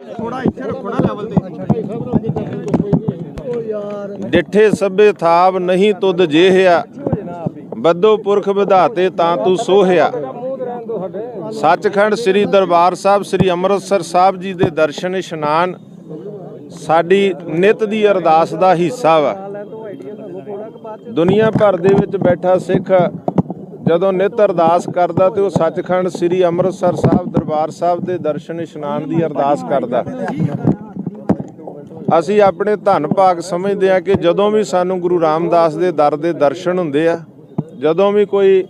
ਥੋੜਾ ਇੱਥੇ ਰੱਖੋ ਨਾ ਲੈਵਲ ਤੇ। ਡਿੱਠੇ ਸਭੇ ਥਾਪ ਨਹੀਂ ਤੁਧ ਜੇਹਿਆ। ਬੱਦੋ ਪੁਰਖ ਵਿਧਾਤੇ ਤਾਂ ਤੂੰ ਸੋਹਿਆ। ਸੱਚਖੰਡ ਸ੍ਰੀ ਦਰਬਾਰ ਸਾਹਿਬ ਸ੍ਰੀ ਅੰਮ੍ਰਿਤਸਰ ਸਾਹਿਬ ਜੀ ਦੇ ਦਰਸ਼ਨ ਇਸ਼ਨਾਨ ਸਾਡੀ ਨਿਤ ਦੀ ਅਰਦਾਸ ਦਾ ਹਿੱਸਾ ਵਾ। ਦੁਨੀਆ ਭਰ ਦੇ ਵਿੱਚ ਬੈਠਾ ਸਿੱਖ ਜਦੋਂ ਨਿਤ ਅਰਦਾਸ ਕਰਦਾ ਤੇ ਉਹ ਸੱਚਖੰਡ ਸ੍ਰੀ ਅੰਮ੍ਰਿਤਸਰ ਸਾਹਿਬ ਦਰਬਾਰ ਸਾਹਿਬ ਦੇ ਦਰਸ਼ਨ ਇਸ਼ਨਾਨ ਦੀ ਅਰਦਾਸ ਕਰਦਾ। ਅਸੀਂ ਆਪਣੇ ਧੰਨ ਭਾਗ ਸਮਝਦੇ ਹਾਂ ਕਿ ਜਦੋਂ ਵੀ ਸਾਨੂੰ ਗੁਰੂ ਰਾਮਦਾਸ ਦੇ ਦਰ ਦੇ ਦਰਸ਼ਨ ਹੁੰਦੇ ਆ, ਜਦੋਂ ਵੀ ਕੋਈ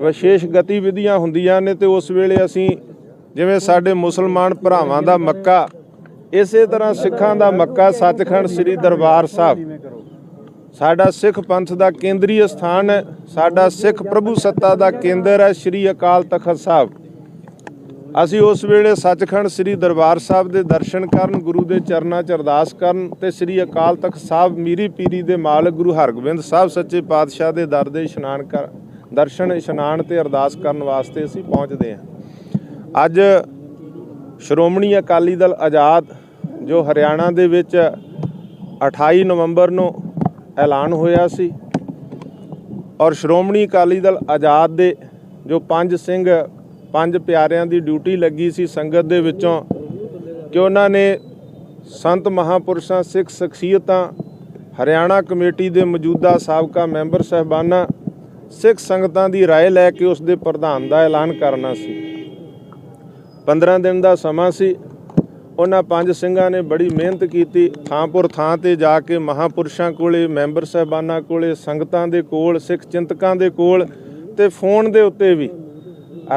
ਵਿਸ਼ੇਸ਼ ਗਤੀਵਿਧੀਆਂ ਹੁੰਦੀਆਂ ਨੇ ਤੇ ਉਸ ਵੇਲੇ ਅਸੀਂ ਜਿਵੇਂ ਸਾਡੇ ਮੁਸਲਮਾਨ ਭਰਾਵਾਂ ਦਾ ਮੱਕਾ, ਇਸੇ ਤਰ੍ਹਾਂ ਸਿੱਖਾਂ ਦਾ ਮੱਕਾ ਸੱਚਖੰਡ ਸ੍ਰੀ ਦਰਬਾਰ ਸਾਹਿਬ। ਸਾਡਾ ਸਿੱਖ ਪੰਥ ਦਾ ਕੇਂਦਰੀ ਸਥਾਨ ਹੈ, ਸਾਡਾ ਸਿੱਖ ਪ੍ਰਭੂ ਸੱਤਾ ਦਾ ਕੇਂਦਰ ਹੈ ਸ੍ਰੀ ਅਕਾਲ ਤਖਤ ਸਾਹਿਬ। ਅਸੀਂ ਉਸ ਵੇਲੇ ਸੱਚਖੰਡ ਸ੍ਰੀ ਦਰਬਾਰ ਸਾਹਿਬ ਦੇ ਦਰਸ਼ਨ ਕਰਨ, ਗੁਰੂ ਦੇ ਚਰਨਾਂ 'ਚ ਅਰਦਾਸ ਕਰਨ ਤੇ ਸ੍ਰੀ ਅਕਾਲ ਤਖਤ ਸਾਹਿਬ ਮੀਰੀ ਪੀਰੀ ਦੇ ਮਾਲਕ ਗੁਰੂ ਹਰਗੋਬਿੰਦ ਸਾਹਿਬ ਸੱਚੇ ਪਾਤਸ਼ਾਹ ਦੇ ਦਰ ਦੇ ਇਸ਼ਨਾਨ ਕਰ, ਦਰਸ਼ਨ, ਇਸ਼ਨਾਨ ਤੇ ਅਰਦਾਸ ਕਰਨ ਵਾਸਤੇ ਅਸੀਂ ਪਹੁੰਚਦੇ ਹਾਂ। ਅੱਜ ਸ਼੍ਰੋਮਣੀ ਅਕਾਲੀ ਦਲ ਆਜ਼ਾਦ, ਜੋ ਹਰਿਆਣਾ ਦੇ ਵਿੱਚ 28 ਨਵੰਬਰ ਨੂੰ ਐਲਾਨ ਹੋਇਆ ਸੀ ਔਰ ਸ਼੍ਰੋਮਣੀ ਅਕਾਲੀ ਦਲ ਆਜ਼ਾਦ ਦੇ ਜੋ ਪੰਜ ਸਿੰਘ ਪੰਜ ਪਿਆਰਿਆਂ ਦੀ ਡਿਊਟੀ ਲੱਗੀ ਸੀ ਸੰਗਤ ਦੇ ਵਿੱਚੋਂ ਕਿ ਉਹਨਾਂ ਨੇ ਸੰਤ ਮਹਾਪੁਰਸ਼ਾਂ ਸਿੱਖ ਸ਼ਖਸੀਅਤਾਂ ਹਰਿਆਣਾ ਕਮੇਟੀ ਦੇ ਮੌਜੂਦਾ ਸਾਬਕਾ ਮੈਂਬਰ ਸਹਿਬਾਨਾਂ ਸਿੱਖ ਸੰਗਤਾਂ ਦੀ رائے ਲੈ ਕੇ ਉਸ ਦੇ ਪ੍ਰਧਾਨ ਦਾ ਐਲਾਨ ਕਰਨਾ ਸੀ 15 ਦਿਨ ਦਾ ਸਮਾਂ ਸੀ ਉਹਨਾਂ ਪੰਜ ਸਿੰਘਾਂ ਨੇ ਬੜੀ ਮਿਹਨਤ ਕੀਤੀ ਥਾਂਪੁਰ ਥਾਂ ਤੇ ਜਾ ਕੇ ਮਹਾਪੁਰਸ਼ਾਂ ਕੋਲੇ, ਮੈਂਬਰ ਸਹਿਬਾਨਾਂ ਕੋਲੇ, ਸੰਗਤਾਂ ਦੇ ਕੋਲ, ਸਿੱਖ ਚਿੰਤਕਾਂ ਦੇ ਕੋਲ ਤੇ ਫੋਨ ਦੇ ਉੱਤੇ ਵੀ।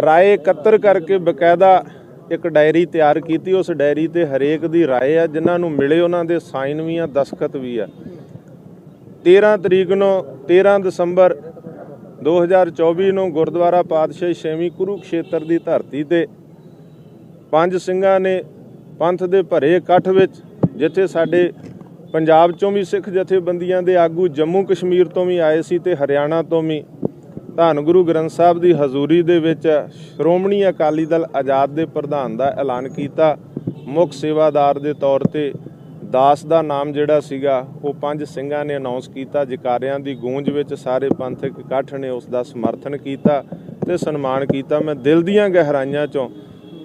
ਰਾਏ ਇਕੱਤਰ ਕਰਕੇ ਬਕਾਇਦਾ ਇੱਕ ਡਾਇਰੀ ਤਿਆਰ ਕੀਤੀ, ਉਸ ਡਾਇਰੀ ਤੇ ਹਰੇਕ ਦੀ ਰਾਏ ਆ, ਜਿਨ੍ਹਾਂ ਨੂੰ ਮਿਲੇ ਉਹਨਾਂ ਦੇ ਸਾਈਨ ਵੀ ਆ, ਦਸਖਤ ਵੀ ਆ। 13 ਤਰੀਕ ਨੂੰ 13 ਦਸੰਬਰ 2024 ਨੂੰ ਗੁਰਦੁਆਰਾ ਪਾਤਸ਼ਾਹੀ ਛੇਵੀਂ ਕੁਰੂ ਖੇਤਰ ਦੀ ਧਰਤੀ ਤੇ ਪੰਜ ਸਿੰਘਾਂ ਨੇ ਪੰਥ ਦੇ ਭਰੇ ਇਕੱਠ ਵਿੱਚ, ਜਿੱਥੇ ਸਾਡੇ ਪੰਜਾਬ ਚੋਂ ਵੀ ਸਿੱਖ ਜਥੇਬੰਦੀਆਂ ਦੇ ਆਗੂ ਜੰਮੂ ਕਸ਼ਮੀਰ ਤੋਂ ਵੀ ਆਏ ਸੀ ਤੇ ਹਰਿਆਣਾ ਤੋਂ ਵੀ, ਧੰਨ ਗੁਰੂ ਗ੍ਰੰਥ ਸਾਹਿਬ ਦੀ ਹਜ਼ੂਰੀ ਦੇ ਵਿੱਚ ਸ਼੍ਰੋਮਣੀ ਅਕਾਲੀ ਦਲ ਆਜ਼ਾਦ ਦੇ ਪ੍ਰਧਾਨ ਦਾ ਐਲਾਨ ਕੀਤਾ। ਮੁੱਖ ਸੇਵਾਦਾਰ ਦੇ ਤੌਰ ਤੇ ਦਾਸ ਦਾ ਨਾਮ ਜਿਹੜਾ ਸੀਗਾ, ਉਹ ਪੰਜ ਸਿੰਘਾਂ ਨੇ ਅਨਾਉਂਸ ਕੀਤਾ। ਜਕਾਰਿਆਂ ਦੀ ਗੂੰਜ ਵਿੱਚ ਸਾਰੇ ਪੰਥਕ ਇਕੱਠ ਨੇ ਉਸ ਦਾ ਸਮਰਥਨ ਕੀਤਾ ਤੇ ਸਨਮਾਨ ਕੀਤਾ। ਮੈਂ ਦਿਲ ਦੀਆਂ ਗਹਿਰਾਈਆਂ ਚੋਂ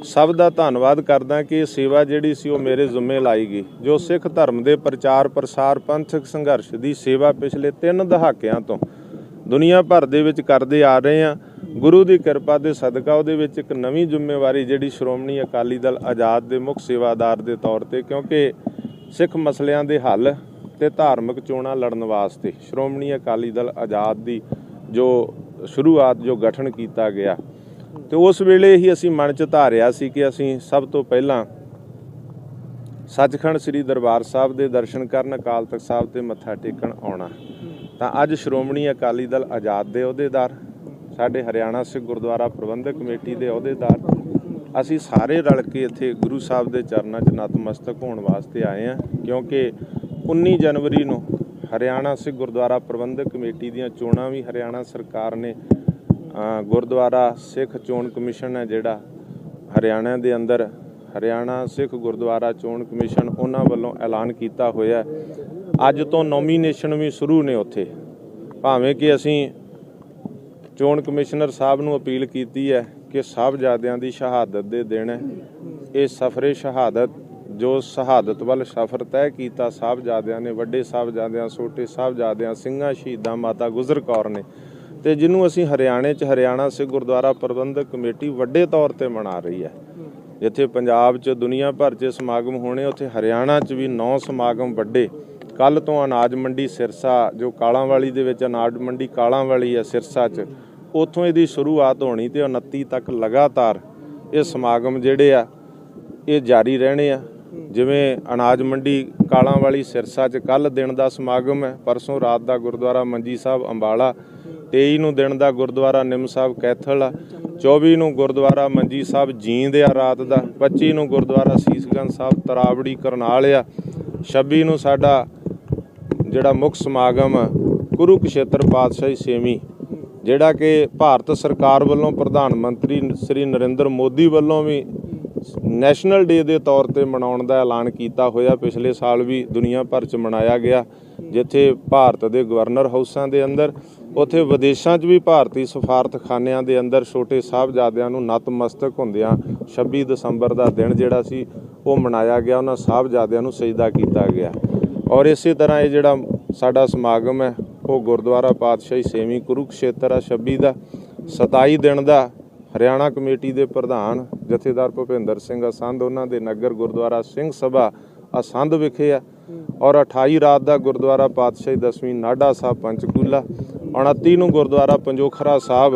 ਸਭ ਦਾ ਧੰਨਵਾਦ ਕਰਦਾ ਕਿ ਇਹ ਸੇਵਾ ਜਿਹੜੀ ਸੀ ਉਹ ਮੇਰੇ ਜ਼ਿੰਮੇ ਲਾਈ ਗਈ, ਜੋ ਸਿੱਖ ਧਰਮ ਦੇ ਪ੍ਰਚਾਰ ਪ੍ਰਸਾਰ ਪੰਥਕ ਸੰਘਰਸ਼ ਦੀ ਸੇਵਾ ਪਿਛਲੇ 3 ਦਹਾਕਿਆਂ ਤੋਂ ਦੁਨੀਆ ਭਰ ਦੇ ਵਿੱਚ ਕਰਦੇ ਆ ਰਹੇ ਆ ਗੁਰੂ ਦੀ ਕਿਰਪਾ ਦੇ ਸਦਕਾ ਉਹਦੇ ਵਿੱਚ ਇੱਕ ਨਵੀਂ ਜ਼ਿੰਮੇਵਾਰੀ ਜਿਹੜੀ ਸ਼੍ਰੋਮਣੀ ਅਕਾਲੀ ਦਲ ਆਜ਼ਾਦ ਦੇ ਮੁੱਖ ਸੇਵਾਦਾਰ ਦੇ ਤੌਰ ਤੇ, ਕਿਉਂਕਿ ਸਿੱਖ ਮਸਲਿਆਂ ਦੇ ਹੱਲ ਤੇ ਧਾਰਮਿਕ ਚੋਣਾਂ ਲੜਨ ਵਾਸਤੇ ਸ਼੍ਰੋਮਣੀ ਅਕਾਲੀ ਦਲ ਆਜ਼ਾਦ ਦੀ ਜੋ ਸ਼ੁਰੂਆਤ, ਜੋ ਗਠਨ ਕੀਤਾ ਗਿਆ ਤੇ ਉਸ ਵੇਲੇ ਹੀ ਅਸੀਂ ਮਨ ਚ ਧਾਰਿਆ ਸੀ ਕਿ ਅਸੀਂ ਸਭ ਤੋਂ ਪਹਿਲਾਂ ਸੱਚਖੰਡ ਸ੍ਰੀ ਦਰਬਾਰ ਸਾਹਿਬ ਦੇ ਦਰਸ਼ਨ ਕਰਨ, ਅਕਾਲ ਤਖਤ ਸਾਹਿਬ ਤੇ ਮੱਥਾ ਟੇਕਣ ਆਉਣਾ। ਤਾਂ ਅੱਜ ਸ਼੍ਰੋਮਣੀ ਅਕਾਲੀ ਦਲ ਆਜ਼ਾਦ ਦੇ ਅਹੁਦੇਦਾਰ, ਸਾਡੇ ਹਰਿਆਣਾ ਸਿੱਖ ਗੁਰਦੁਆਰਾ ਪ੍ਰਬੰਧਕ ਕਮੇਟੀ ਦੇ ਅਹੁਦੇਦਾਰ, ਅਸੀਂ ਸਾਰੇ ਰਲ ਕੇ ਇੱਥੇ ਗੁਰੂ ਸਾਹਿਬ ਦੇ ਚਰਨਾਂ 'ਚ ਨਤਮਸਤਕ ਹੋਣ ਵਾਸਤੇ ਆਏ ਹਾਂ, ਕਿਉਂਕਿ 19 ਜਨਵਰੀ ਨੂੰ ਹਰਿਆਣਾ ਸਿੱਖ ਗੁਰਦੁਆਰਾ ਪ੍ਰਬੰਧਕ ਕਮੇਟੀ ਦੀਆਂ ਚੋਣਾਂ ਵੀ ਹਰਿਆਣਾ ਸਰਕਾਰ ਨੇ ਗੁਰਦੁਆਰਾ ਸਿੱਖ ਚੋਣ ਕਮਿਸ਼ਨ ਹੈ ਜਿਹੜਾ ਹਰਿਆਣਾ ਦੇ ਅੰਦਰ, ਹਰਿਆਣਾ ਸਿੱਖ ਗੁਰਦੁਆਰਾ ਚੋਣ ਕਮਿਸ਼ਨ ਉਹਨਾਂ ਵੱਲੋਂ ਐਲਾਨ ਕੀਤਾ ਹੋਇਆ ਅੱਜ ਤੋਂ ਨੋਮੀਨੇਸ਼ਨ ਵੀ ਸ਼ੁਰੂ ਨੇ ਉੱਥੇ। ਭਾਵੇਂ ਕਿ ਅਸੀਂ ਚੋਣ ਕਮਿਸ਼ਨਰ ਸਾਹਿਬ ਨੂੰ ਅਪੀਲ ਕੀਤੀ ਹੈ ਕਿ ਸਾਹਿਬਜ਼ਾਦਿਆਂ ਦੀ ਸ਼ਹਾਦਤ ਦੇ ਦਿਨ ਇਹ ਸਫਰੇ ਸ਼ਹਾਦਤ, ਜੋ ਸ਼ਹਾਦਤ ਵੱਲ ਸਫ਼ਰ ਤੈਅ ਕੀਤਾ, ਸਾਹਿਬਜ਼ਾਦਿਆਂ ਨੇ, ਵੱਡੇ ਸਾਹਿਬਜ਼ਾਦਿਆਂ, ਛੋਟੇ ਸਾਹਿਬਜ਼ਾਦਿਆਂ, ਸਿੰਘਾਂ, ਸ਼ਹੀਦਾਂ ਮਾਤਾ ਗੁਜਰ ਕੌਰ ਨੇ ਤੇ ਜਿਹਨੂੰ ਅਸੀਂ ਹਰਿਆਣੇ 'ਚ ਹਰਿਆਣਾ ਸਿੱਖ ਗੁਰਦੁਆਰਾ ਪ੍ਰਬੰਧਕ ਕਮੇਟੀ ਵੱਡੇ ਤੌਰ ਤੇ ਮਨਾ ਰਹੀ ਹੈ। ਜਿੱਥੇ ਪੰਜਾਬ 'ਚ ਦੁਨੀਆ ਭਰ 'ਚ ਸਮਾਗਮ ਹੋਣੇ, ਉੱਥੇ ਹਰਿਆਣਾ 'ਚ ਵੀ 9 ਸਮਾਗਮ ਵੱਡੇ। ਕੱਲ ਤੋਂ ਅਨਾਜ ਮੰਡੀ ਸਿਰਸਾ, ਜੋ ਕਾਲਾਂ ਵਾਲੀ ਦੇ ਵਿੱਚ ਅਨਾਜ ਮੰਡੀ ਕਾਲਾਂ ਵਾਲੀ ਹੈ ਸਿਰਸਾ 'ਚ, ਉੱਥੋਂ ਇਹਦੀ ਸ਼ੁਰੂਆਤ ਹੋਣੀ ਤੇ 29 ਤੱਕ ਲਗਾਤਾਰ ਇਹ ਸਮਾਗਮ ਜਿਹੜੇ ਆ, ਇਹ ਜਾਰੀ ਰਹਿਣੇ ਆ। ਜਿਵੇਂ ਅਨਾਜ ਮੰਡੀ ਕਾਲਾਂ ਵਾਲੀ ਸਿਰਸਾ 'ਚ ਕੱਲ ਦਿਨ ਦਾ ਸਮਾਗਮ ਹੈ, ਪਰਸੋਂ ਰਾਤ ਦਾ ਗੁਰਦੁਆਰਾ ਮੰਜੀ ਸਾਹਿਬ ਅੰਬਾਲਾ 23 ਨੂੰ ਦਿਨ ਦਾ ਗੁਰਦੁਆਰਾ ਨਿੰਮ ਸਾਹਿਬ ਕੈਥਲ ਆ 24 ਨੂੰ ਗੁਰਦੁਆਰਾ ਮੰਜੀ ਸਾਹਿਬ ਜੀਂਦ ਆ ਰਾਤ ਦਾ 25 ਨੂੰ ਗੁਰਦੁਆਰਾ ਸੀਸਗੰਜ ਸਾਹਿਬ ਤਰਾਵੜੀ ਕਰਨਾਲ ਆ 26 ਨੂੰ ਸਾਡਾ ਜਿਹੜਾ ਮੁੱਖ ਸਮਾਗਮ ਆ, ਕੁਰੂਕਸ਼ੇਤਰ ਪਾਤਸ਼ਾਹੀ ਛੇਵੀਂ ਜਿਹੜਾ ਕਿ ਭਾਰਤ ਸਰਕਾਰ ਵੱਲੋਂ ਪ੍ਰਧਾਨ ਮੰਤਰੀ ਸ੍ਰੀ ਨਰਿੰਦਰ ਮੋਦੀ ਵੱਲੋਂ ਵੀ ਨੈਸ਼ਨਲ ਡੇ ਦੇ ਤੌਰ ਤੇ ਮਨਾਉਣ ਦਾ ਐਲਾਨ ਕੀਤਾ ਹੋਇਆ ਪਿਛਲੇ ਸਾਲ ਵੀ ਦੁਨੀਆ ਭਰ 'ਚ ਮਨਾਇਆ ਗਿਆ ਜਿੱਥੇ ਭਾਰਤ ਦੇ ਗਵਰਨਰ ਹਾਊਸਾਂ ਦੇ ਅੰਦਰ ਉੱਥੇ ਵਿਦੇਸ਼ਾਂ 'ਚ ਵੀ ਭਾਰਤੀ ਸਫਾਰਤਖਾਨਿਆਂ ਦੇ ਅੰਦਰ ਛੋਟੇ ਸਾਹਿਬਜ਼ਾਦਿਆਂ ਨੂੰ ਨਤਮਸਤਕ ਹੁੰਦਿਆਂ 26 ਦਸੰਬਰ ਦਾ ਦਿਨ ਜਿਹੜਾ ਸੀ, ਉਹ ਮਨਾਇਆ ਗਿਆ। ਉਹਨਾਂ ਸਾਹਿਬਜ਼ਾਦਿਆਂ ਨੂੰ ਸਜਦਾ ਕੀਤਾ ਗਿਆ। ਔਰ ਇਸੇ ਤਰ੍ਹਾਂ ਇਹ ਜਿਹੜਾ ਸਾਡਾ ਸਮਾਗਮ ਹੈ, ਉਹ ਗੁਰਦੁਆਰਾ ਪਾਤਸ਼ਾਹੀ ਸੇਵੀਂ ਕੁਰੂਕਸ਼ੇਤਰ ਆ 26 ਦਾ। 27 ਦਿਨ ਦਾ ਹਰਿਆਣਾ ਕਮੇਟੀ ਦੇ ਪ੍ਰਧਾਨ ਜਥੇਦਾਰ ਭੁਪਿੰਦਰ ਸਿੰਘ ਅਸੰਧ, ਉਹਨਾਂ ਦੇ ਨਗਰ ਗੁਰਦੁਆਰਾ ਸਿੰਘ ਸਭਾ ਅਸੰਧ ਵਿਖੇ ਆ। ਔਰ 28 ਰਾਤ ਦਾ ਗੁਰਦੁਆਰਾ ਪਾਤਸ਼ਾਹੀ ਦਸਵੀਂ ਨਾਢਾ ਸਾਹਿਬ ਪੰਚਕੂਲਾ 29 ਨੂੰ ਗੁਰਦੁਆਰਾ ਪੰਜੋਖਰਾ ਸਾਹਿਬ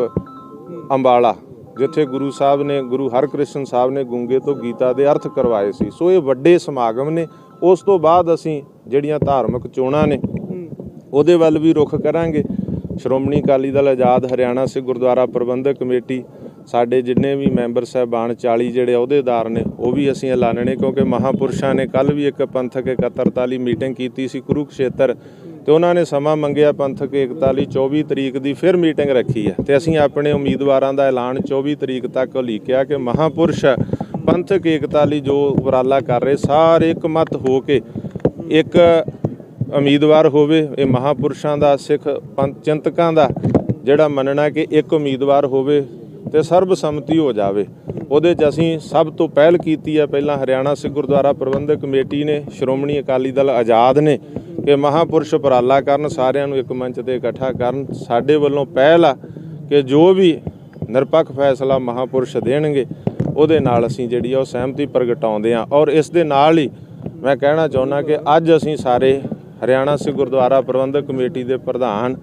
ਅੰਬਾਲਾ, ਜਿੱਥੇ ਗੁਰੂ ਸਾਹਿਬ ਨੇ, ਗੁਰੂ ਹਰਕ੍ਰਿਸ਼ਨ ਸਾਹਿਬ ਨੇ ਗੁੰਗੇ ਤੋਂ ਗੀਤਾ ਦੇ ਅਰਥ ਕਰਵਾਏ ਸੀ। ਸੋ ਇਹ ਵੱਡੇ ਸਮਾਗਮ ਨੇ। ਉਸ ਤੋਂ ਬਾਅਦ ਅਸੀਂ ਜਿਹੜੀਆਂ ਧਾਰਮਿਕ ਚੋਣਾਂ ਨੇ, ਉਹਦੇ ਵੱਲ ਵੀ ਰੁਖ ਕਰਾਂਗੇ। ਸ਼੍ਰੋਮਣੀ ਅਕਾਲੀ ਦਲ ਆਜ਼ਾਦ ਹਰਿਆਣਾ ਸੇ ਗੁਰਦੁਆਰਾ ਪ੍ਰਬੰਧਕ ਕਮੇਟੀ ਸਾਡੇ ਜਿੰਨੇ ਵੀ ਮੈਂਬਰ ਸਾਹਿਬਾਨ 40 ਜਿਹੜੇ ਅਹੁਦੇਦਾਰ ਨੇ, ਉਹ ਵੀ ਅਸੀਂ ਐਲਾਨਣੇ ਕਿਉਂਕਿ ਮਹਾਪੁਰਸ਼ਾਂ ਨੇ ਕੱਲ ਵੀ ਇੱਕ ਪੰਥਕ ਇਕੱਤਰਤਾ ਲਈ ਮੀਟਿੰਗ ਕੀਤੀ ਸੀ ਕੁਰੂਕਸ਼ੇਤਰ ਤੇ ਉਹਨਾਂ ਨੇ ਸਮਾਂ ਮੰਗਿਆ ਪੰਥਕ ਏਕਤਾ ਲਈ 24 ਤਰੀਕ ਦੀ ਫਿਰ ਮੀਟਿੰਗ ਰੱਖੀ ਹੈ ਤੇ ਅਸੀਂ ਆਪਣੇ ਉਮੀਦਵਾਰਾਂ ਦਾ ਐਲਾਨ 24 ਤਰੀਕ ਤੱਕ ਉਲੀਕਿਆ ਕਿ ਮਹਾਪੁਰਸ਼ ਪੰਥਕ ਏਕਤਾ ਲਈ ਜੋ ਉਪਰਾਲਾ ਕਰ ਰਹੇ, ਸਾਰੇ ਇਕਮਤ ਹੋ ਕੇ ਇੱਕ ਉਮੀਦਵਾਰ ਹੋਵੇ, ਇਹ ਮਹਾਪੁਰਸ਼ਾਂ ਦਾ, ਸਿੱਖ ਪੰਥ ਚਿੰਤਕਾਂ ਦਾ ਜਿਹੜਾ ਮੰਨਣਾ ਕਿ ਇੱਕ ਉਮੀਦਵਾਰ ਹੋਵੇ ਤੇ ਸਰਬਸੰਮਤੀ ਹੋ ਜਾਵੇ। ਉਹਦੇ 'ਚ ਅਸੀਂ ਸਭ ਤੋਂ ਪਹਿਲ ਕੀਤੀ ਹੈ, ਪਹਿਲਾਂ ਹਰਿਆਣਾ ਸਿੱਖ ਗੁਰਦੁਆਰਾ ਪ੍ਰਬੰਧਕ ਕਮੇਟੀ ਨੇ, ਸ਼੍ਰੋਮਣੀ ਅਕਾਲੀ ਦਲ ਆਜ਼ਾਦ ਨੇ, ਕਿ ਮਹਾਪੁਰਸ਼ ਉਪਰਾਲਾ ਕਰਨ, ਸਾਰਿਆਂ ਨੂੰ ਇੱਕ ਮੰਚ ਤੇ ਇਕੱਠਾ ਕਰਨ। ਸਾਡੇ ਵੱਲੋਂ ਪਹਿਲ ਆ ਕਿ ਜੋ ਵੀ ਨਿਰਪੱਖ ਫੈਸਲਾ ਮਹਾਪੁਰਸ਼ ਦੇਣਗੇ, ਉਹਦੇ ਨਾਲ ਅਸੀਂ ਜਿਹੜੀ ਆ ਉਹ ਸਹਿਮਤੀ ਪ੍ਰਗਟਾਉਂਦੇ ਆ ਔਰ ਇਸ ਦੇ ਨਾਲ ਹੀ ਮੈਂ ਕਹਿਣਾ ਚਾਹੁੰਦਾ ਕਿ ਅੱਜ ਅਸੀਂ ਸਾਰੇ ਹਰਿਆਣਾ ਸਿੱਖ ਗੁਰਦੁਆਰਾ ਪ੍ਰਬੰਧਕ ਕਮੇਟੀ ਦੇ ਪ੍ਰਧਾਨ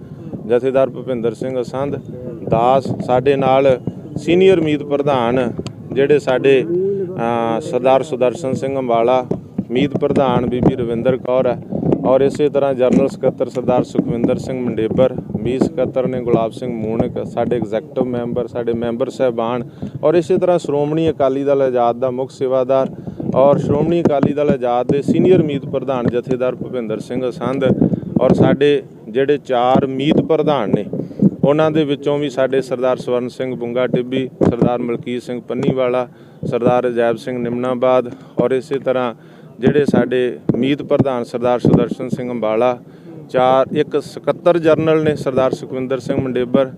ਜਥੇਦਾਰ ਭੁਪਿੰਦਰ ਸਿੰਘ ਅਸੰਧ ਦਾਸ ਸਾਡੇ ਨਾਲ ਸੀਨੀਅਰ ਮੀਤ ਪ੍ਰਧਾਨ ਜਿਹੜੇ ਸਾਡੇ ਸਰਦਾਰ ਸੁਦਰਸ਼ਨ ਸਿੰਘ ਅੰਬਾਲਾ, ਮੀਤ ਪ੍ਰਧਾਨ ਬੀਬੀ ਰਵਿੰਦਰ ਕੌਰ ਹੈ ਔਰ ਇਸੇ ਤਰ੍ਹਾਂ ਜਨਰਲ ਸਕੱਤਰ ਸਰਦਾਰ ਸੁਖਵਿੰਦਰ ਸਿੰਘ ਮੰਡੇਬਰ, ਮੀਤ ਸਕੱਤਰ ਨੇ ਗੁਲਾਬ ਸਿੰਘ ਮੂਣਕ ਸਾਡੇ ਐਗਜ਼ੈਕਟਿਵ ਮੈਂਬਰ ਸਾਡੇ ਮੈਂਬਰ ਸਹਿਬਾਨ ਔਰ ਇਸੇ ਤਰ੍ਹਾਂ ਸ਼੍ਰੋਮਣੀ ਅਕਾਲੀ ਦਲ ਆਜ਼ਾਦ ਦਾ ਮੁੱਖ ਸੇਵਾਦਾਰ ਔਰ ਸ਼੍ਰੋਮਣੀ ਅਕਾਲੀ ਦਲ ਆਜ਼ਾਦ ਦੇ ਸੀਨੀਅਰ ਮੀਤ ਪ੍ਰਧਾਨ ਜਥੇਦਾਰ ਭੁਪਿੰਦਰ ਸਿੰਘ ਸੰਧ ਔਰ ਸਾਡੇ ਜਿਹੜੇ ਚਾਰ ਮੀਤ ਪ੍ਰਧਾਨ ਨੇ ਉਹਨਾਂ ਦੇ ਵਿੱਚੋਂ ਵੀ ਸਾਡੇ ਸਰਦਾਰ ਸਵਰਨ ਸਿੰਘ ਬੁੰਗਾ ਟਿੱਬੀ, ਸਰਦਾਰ ਮਲਕੀਤ ਸਿੰਘ ਪੰਨੀਵਾਲਾ, ਸਰਦਾਰ ਅਜੈਬ ਸਿੰਘ ਨਿਮਨਾਬਾਦ ਔਰ ਇਸੇ ਤਰ੍ਹਾਂ ਜਿਹੜੇ ਸਾਡੇ ਮੀਤ ਪ੍ਰਧਾਨ ਸਰਦਾਰ ਸੁਦਰਸ਼ਨ ਸਿੰਘ ਅੰਬਾਲਾ, ਚਾਰ, ਇੱਕ ਸਕੱਤਰ ਜਰਨਲ ਨੇ ਸਰਦਾਰ ਸੁਖਵਿੰਦਰ ਸਿੰਘ ਮੰਡੇਬਰ,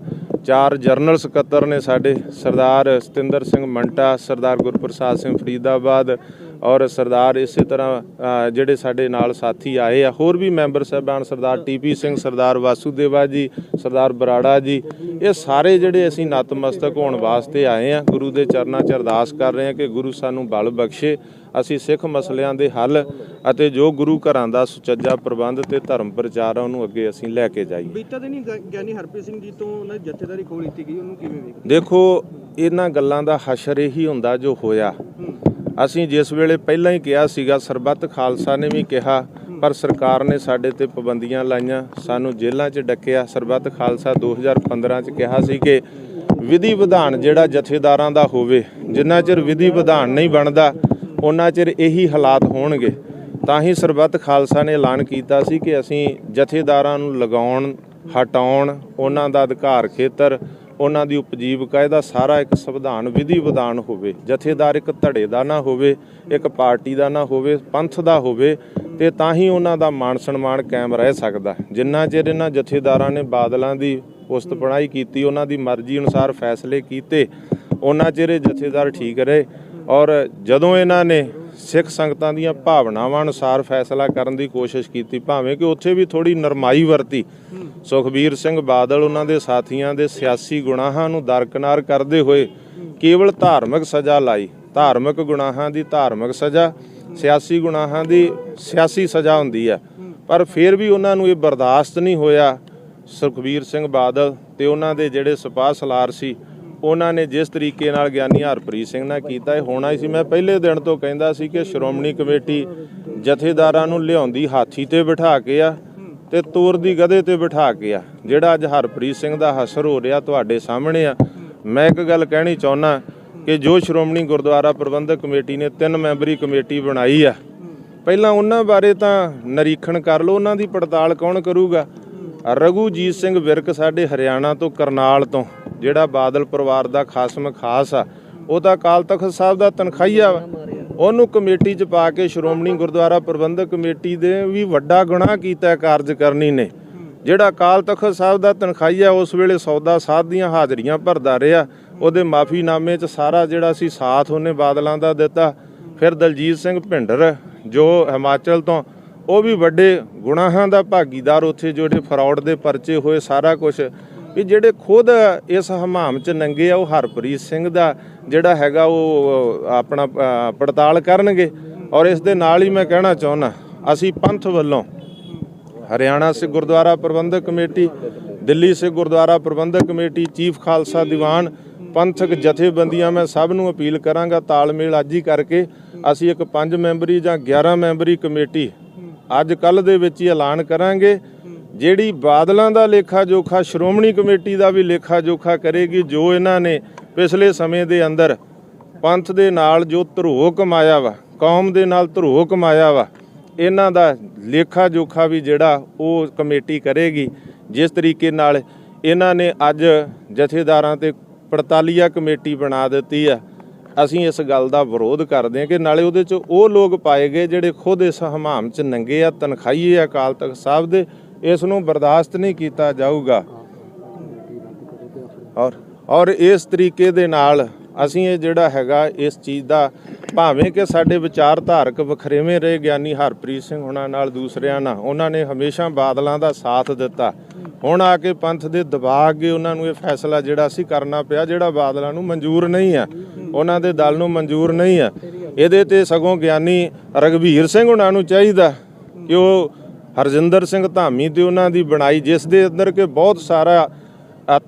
ਚਾਰ ਜਰਨਲ ਸਕੱਤਰ ਨੇ ਸਾਡੇ ਸਰਦਾਰ ਸਤਿੰਦਰ ਸਿੰਘ ਮੰਟਾ, ਸਰਦਾਰ ਗੁਰਪ੍ਰਸਾਦ ਸਿੰਘ ਫਰੀਦਾਬਾਦ ਔਰ ਸਰਦਾਰ ਇਸੇ ਤਰ੍ਹਾਂ ਜਿਹੜੇ ਸਾਡੇ ਨਾਲ ਸਾਥੀ ਆਏ ਆ ਹੋਰ ਵੀ ਮੈਂਬਰ ਸਾਹਿਬਾਨ ਸਰਦਾਰ ਟੀਪੀ ਸਿੰਘ ਸਰਦਾਰ ਵਾਸੂਦੇਵਾ ਜੀ ਸਰਦਾਰ ਬਰਾੜਾ ਜੀ ਇਹ ਸਾਰੇ ਜਿਹੜੇ ਅਸੀਂ ਨਤਮਸਤਕ ਹੋਣ ਵਾਸਤੇ ਆਏ ਆ ਗੁਰੂ ਦੇ ਚਰਨਾਂ 'ਚ ਅਰਦਾਸ ਕਰ ਰਹੇ ਆ ਕਿ ਗੁਰੂ ਸਾਨੂੰ ਬਲ ਬਖਸ਼ੇ ਅਸੀਂ ਸਿੱਖ ਮਸਲਿਆਂ ਦੇ ਹੱਲ ਅਤੇ ਜੋ ਗੁਰੂ ਘਰਾਂ ਦਾ ਸੁਚੱਜਾ ਪ੍ਰਬੰਧ ਤੇ ਧਰਮ ਪ੍ਰਚਾਰ ਆ ਉਹਨੂੰ ਅੱਗੇ ਅਸੀਂ ਲੈ ਕੇ ਜਾਈਏ। ਬੀਤਾ ਦਿਨੀ ਗਿਆਨੀ ਹਰਪ੍ਰੀਤ ਸਿੰਘ ਜੀ ਤੋਂ ਉਹਨਾਂ ਜਥੇਦਾਰੀ ਖੋਹ ਗਈ ਉਹਨੂੰ ਕਿਵੇਂ ਵੇਖਦੇ? ਦੇਖੋ ਇਹਨਾਂ ਗੱਲਾਂ ਦਾ ਹਸ਼ਰ ਇਹੀ ਹੁੰਦਾ ਜੋ ਹੋਇਆ। ਅਸੀਂ ਜਿਸ ਵੇਲੇ ਪਹਿਲਾਂ ਹੀ ਕਿਹਾ ਸੀਗਾ, ਸਰਬੱਤ ਖਾਲਸਾ ਨੇ ਵੀ ਕਿਹਾ, ਪਰ ਸਰਕਾਰ ਨੇ ਸਾਡੇ ਤੇ ਪਾਬੰਦੀਆਂ ਲਾਈਆਂ, ਸਾਨੂੰ ਜੇਲ੍ਹਾਂ 'ਚ ਡੱਕਿਆ। ਸਰਬੱਤ ਖਾਲਸਾ 2015 'ਚ ਕਿਹਾ ਸੀ ਕਿ ਵਿਧੀ ਵਿਧਾਨ ਜਿਹੜਾ ਜਥੇਦਾਰਾਂ ਦਾ ਹੋਵੇ, ਜਿੰਨਾ ਚਿਰ ਵਿਧੀ ਵਿਧਾਨ ਨਹੀਂ ਬਣਦਾ ਉਹਨਾਂ ਚਿਰ ਇਹੀ ਹਾਲਾਤ ਹੋਣਗੇ। ਤਾਂ ਹੀ ਸਰਬੱਤ ਖਾਲਸਾ ਨੇ ਐਲਾਨ ਕੀਤਾ ਸੀ ਕਿ ਅਸੀਂ ਜਥੇਦਾਰਾਂ ਨੂੰ ਲਗਾਉਣ, ਹਟਾਉਣ, ਉਹਨਾਂ ਦਾ ਅਧਿਕਾਰ ਖੇਤਰ ਉਹਨਾਂ ਦੀ ਉਪਜੀਵਕਾ ਇਹਦਾ ਸਾਰਾ ਇੱਕ ਸੰਵਿਧਾਨ, ਵਿਧੀ ਵਿਧਾਨ ਹੋਵੇ, ਜਥੇਦਾਰ ਇੱਕ ਧੜੇ ਦਾ ਨਾ ਹੋਵੇ, ਇੱਕ ਪਾਰਟੀ ਦਾ ਨਾ ਹੋਵੇ, ਪੰਥ ਦਾ ਹੋਵੇ, ਤੇ ਤਾਂ ਹੀ ਉਹਨਾਂ ਦਾ ਮਾਣ ਸਨਮਾਨ ਕਾਇਮ ਰਹਿ ਸਕਦਾ ਜਿੰਨਾ ਚਿਰ ਇਹਨਾਂ ਜਥੇਦਾਰਾਂ ਨੇ ਬਾਦਲਾਂ ਦੀ ਉਸਤ ਪੜਾਈ ਕੀਤੀ, ਉਹਨਾਂ ਦੀ ਮਰਜ਼ੀ ਅਨੁਸਾਰ ਫੈਸਲੇ ਕੀਤੇ, ਉਹਨਾਂ ਚਿਰ ਇਹ ਜਥੇਦਾਰ ਠੀਕ ਰਹੇ। ਔਰ ਜਦੋਂ ਇਹਨਾਂ ਨੇ ਸਿੱਖ ਸੰਗਤਾਂ ਦੀਆਂ ਭਾਵਨਾਵਾਂ ਅਨੁਸਾਰ ਫੈਸਲਾ ਕਰਨ ਦੀ ਕੋਸ਼ਿਸ਼ ਕੀਤੀ। ਭਾਵੇਂ ਕਿ ਉੱਥੇ ਵੀ ਥੋੜੀ ਨਰਮਾਈ ਵਰਤੀ। ਸੁਖਬੀਰ ਸਿੰਘ ਬਾਦਲ, ਉਹਨਾਂ ਦੇ ਸਾਥੀਆਂ ਦੇ ਸਿਆਸੀ ਗੁਨਾਹਾਂ ਨੂੰ ਦਰਕਨਾਰ ਕਰਦੇ ਹੋਏ ਕੇਵਲ ਧਾਰਮਿਕ ਸਜ਼ਾ ਲਾਈ। ਧਾਰਮਿਕ ਗੁਨਾਹਾਂ ਦੀ ਧਾਰਮਿਕ ਸਜ਼ਾ, ਸਿਆਸੀ ਗੁਨਾਹਾਂ ਦੀ ਸਿਆਸੀ ਸਜ਼ਾ ਹੁੰਦੀ ਹੈ ਪਰ ਫਿਰ ਵੀ ਉਹਨਾਂ ਨੂੰ ਇਹ ਬਰਦਾਸ਼ਤ ਨਹੀਂ ਹੋਇਆ। ਸੁਖਬੀਰ ਸਿੰਘ ਬਾਦਲ ਤੇ ਉਹਨਾਂ ਦੇ ਜਿਹੜੇ ਸਿਪਾਹ ਸਲਾਰ ਸੀ ਉਹਨਾਂ ਨੇ ਜਿਸ ਤਰੀਕੇ ਨਾਲ ਗਿਆਨੀ ਹਰਪ੍ਰੀਤ ਸਿੰਘ ਨਾਲ ਕੀਤਾ, ਇਹ ਹੋਣਾ ਹੀ ਸੀ। ਮੈਂ ਪਹਿਲੇ ਦਿਨ ਤੋਂ ਕਹਿੰਦਾ ਸੀ ਕਿ ਸ਼੍ਰੋਮਣੀ ਕਮੇਟੀ ਜਥੇਦਾਰਾਂ ਨੂੰ ਲਿਆਉਂਦੀ ਹਾਥੀ ਤੇ ਬਿਠਾ ਕੇ ਆ ਤੇ ਤੋਰਦੀ ਗਧੇ ਤੇ ਬਿਠਾ ਕੇ ਆ। ਜਿਹੜਾ ਅੱਜ ਹਰਪ੍ਰੀਤ ਸਿੰਘ ਦਾ ਹਸਰ ਹੋ ਰਿਹਾ ਤੁਹਾਡੇ ਸਾਹਮਣੇ ਆ, ਮੈਂ ਇੱਕ ਗੱਲ ਕਹਿਣੀ ਚਾਹੁੰਦਾ ਕਿ ਜੋ ਸ਼੍ਰੋਮਣੀ ਗੁਰਦੁਆਰਾ ਪ੍ਰਬੰਧਕ ਕਮੇਟੀ ਨੇ ਤਿੰਨ ਮੈਂਬਰੀ ਕਮੇਟੀ ਬਣਾਈ ਆ, ਪਹਿਲਾਂ ਉਹਨਾਂ ਬਾਰੇ ਤਾਂ ਨਿਰੀਖਣ ਕਰ ਲਓ, ਉਹਨਾਂ ਦੀ ਪੜਤਾਲ ਕੌਣ ਕਰੂਗਾ? ਰਘੂਜੀਤ ਸਿੰਘ ਵਿਰਕ ਸਾਡੇ ਹਰਿਆਣਾ ਤੋਂ, ਕਰਨਾਲ ਤੋਂ। ਜਿਹੜਾ ਬਾਦਲ ਪਰਿਵਾਰ ਦਾ ਖਾਸਮ ਖਾਸ ਆ, ਉਹ ਤਾਂ ਅਕਾਲ ਤਖਤ ਸਾਹਿਬ ਦਾ ਤਨਖਾਹੀਆ ਵਾ। ਉਹਨੂੰ ਕਮੇਟੀ 'ਚ ਪਾ ਕੇ ਸ਼੍ਰੋਮਣੀ ਗੁਰਦੁਆਰਾ ਪ੍ਰਬੰਧਕ ਕਮੇਟੀ ਦੇ ਵੀ ਵੱਡਾ ਗੁਨਾਹ ਕੀਤਾ ਕਾਰਜ ਕਰਨੀ ਨੇ। ਜਿਹੜਾ ਅਕਾਲ ਤਖਤ ਸਾਹਿਬ ਦਾ ਤਨਖਾਹੀਆ ਉਸ ਵੇਲੇ ਸੌਦਾ ਸਾਧ ਦੀਆਂ ਹਾਜ਼ਰੀਆਂ ਭਰਦਾ ਰਿਹਾ, ਉਹਦੇ ਮਾਫੀਨਾਮੇ 'ਚ ਸਾਰਾ ਜਿਹੜਾ ਸੀ ਸਾਥ ਉਹਨੇ ਬਾਦਲਾਂ ਦਾ ਦਿੱਤਾ। ਫਿਰ ਦਲਜੀਤ ਸਿੰਘ ਭਿੰਡਰ, ਜੋ ਹਿਮਾਚਲ ਤੋਂ, ਉਹ ਵੀ ਵੱਡੇ ਗੁਨਾਹਾਂ ਦਾ ਭਾਗੀਦਾਰ ਉੱਥੇ ਜਿਹੜੇ ਫਰਾਡ ਦੇ ਪਰਚੇ ਹੋਏ ਸਾਰਾ ਕੁਝ ਵੀ ਜਿਹੜੇ ਖੁਦ ਇਸ ਹਮਾਮ 'ਚ ਨੰਗੇ ਆ, ਉਹ ਹਰਪ੍ਰੀਤ ਸਿੰਘ ਦਾ ਜਿਹੜਾ ਹੈਗਾ ਉਹ ਆਪਣਾ ਪੜਤਾਲ ਕਰਨਗੇ। ਔਰ ਇਸ ਦੇ ਨਾਲ ਹੀ ਮੈਂ ਕਹਿਣਾ ਚਾਹੁੰਦਾ, ਅਸੀਂ ਪੰਥ ਵੱਲੋਂ Haryana Sikh Gurdwara Prabandhak committee, Delhi Sikh Gurdwara Prabandhak committee, Chief Khalsa Diwan, ਪੰਥਕ ਜਥੇਬੰਦੀਆਂ, ਮੈਂ ਸਭ ਨੂੰ ਅਪੀਲ ਕਰਾਂਗਾ ਤਾਲਮੇਲ ਅੱਜ ਹੀ ਕਰਕੇ ਅਸੀਂ ਇੱਕ 5 ਮੈਂਬਰੀ ਜਾਂ 11 ਮੈਂਬਰੀ ਕਮੇਟੀ ਅੱਜ ਕੱਲ ਦੇ ਵਿੱਚ ਹੀ ਐਲਾਨ ਕਰਾਂਗੇ। ਜਿਹੜੀ ਬਾਦਲਾਂ ਦਾ ਲੇਖਾ ਜੋਖਾ, ਸ਼੍ਰੋਮਣੀ ਕਮੇਟੀ ਦਾ ਵੀ ਲੇਖਾ ਜੋਖਾ ਕਰੇਗੀ, ਜੋ ਇਹਨਾਂ ਨੇ ਪਿਛਲੇ ਸਮੇਂ ਦੇ ਅੰਦਰ ਪੰਥ ਦੇ ਨਾਲ ਜੋ ਧਰੋਹ ਕਮਾਇਆ ਵਾ, ਕੌਮ ਦੇ ਨਾਲ ਧਰੋਹ ਕਮਾਇਆ ਵਾ, ਇਹਨਾਂ ਦਾ ਲੇਖਾ ਜੋਖਾ ਵੀ ਜਿਹੜਾ ਉਹ ਕਮੇਟੀ ਕਰੇਗੀ। ਜਿਸ ਤਰੀਕੇ ਨਾਲ ਇਹਨਾਂ ਨੇ ਅੱਜ ਜਥੇਦਾਰਾਂ ਤੇ ਪੜਤਾਲੀਆ ਕਮੇਟੀ ਬਣਾ ਦਿੱਤੀ ਆ। ਅਸੀਂ ਇਸ ਗੱਲ ਦਾ ਵਿਰੋਧ ਕਰਦੇ ਹਾਂ ਕਿ ਨਾਲੇ ਉਹਦੇ 'ਚ ਉਹ ਲੋਕ ਪਾਏ ਗਏ ਜਿਹੜੇ ਖੁਦ ਇਸ ਹਮਾਮ 'ਚ ਨੰਗੇ ਆ ਤਨਖਾਹੀਏ ਆ ਅਕਾਲ ਤਖਤ ਸਾਹਿਬ ਦੇ ਇਸ ਨੂੰ ਬਰਦਾਸ਼ਤ ਨਹੀਂ ਕੀਤਾ ਜਾਊਗਾ। ਔਰ ਔਰ ਇਸ ਤਰੀਕੇ ਦੇ ਨਾਲ ਅਸੀਂ ਇਹ ਜਿਹੜਾ ਹੈਗਾ ਇਸ ਚੀਜ਼ ਦਾ ਭਾਵੇਂ ਕਿ ਸਾਡੇ ਵਿਚਾਰਧਾਰਕ ਵਖਰੇਵੇਂ ਰਹੇ ਗਿਆਨੀ ਹਰਪ੍ਰੀਤ ਸਿੰਘ ਹੁਣਾਂ ਨਾਲ ਦੂਸਰਿਆਂ ਨਾਲ, ਉਹਨਾਂ ਨੇ ਹਮੇਸ਼ਾ ਬਾਦਲਾਂ ਦਾ ਸਾਥ ਦਿੱਤਾ। ਹੁਣ ਆ ਕੇ ਪੰਥ ਦੇ ਦਬਾਅ ਅੱਗੇ ਉਹਨਾਂ ਨੂੰ ਇਹ ਫੈਸਲਾ ਜਿਹੜਾ ਸੀ ਕਰਨਾ ਪਿਆ, ਜਿਹੜਾ ਬਾਦਲਾਂ ਨੂੰ ਮਨਜ਼ੂਰ ਨਹੀਂ ਆ। ਉਹਨਾਂ ਦੇ ਦਲ ਨੂੰ ਮਨਜ਼ੂਰ ਨਹੀਂ ਆ। ਇਹਦੇ ਤੇ ਸਗੋਂ ਗਿਆਨੀ ਰਗਵੀਰ ਸਿੰਘ ਹੁਣਾਂ ਨੂੰ ਚਾਹੀਦਾ ਕਿ ਉਹ ਹਰਜਿੰਦਰ ਸਿੰਘ ਧਾਮੀ ਤੇ ਉਹਨਾਂ ਦੀ ਬਣਾਈ, ਜਿਸ ਦੇ ਅੰਦਰ ਕਿ ਬਹੁਤ ਸਾਰਾ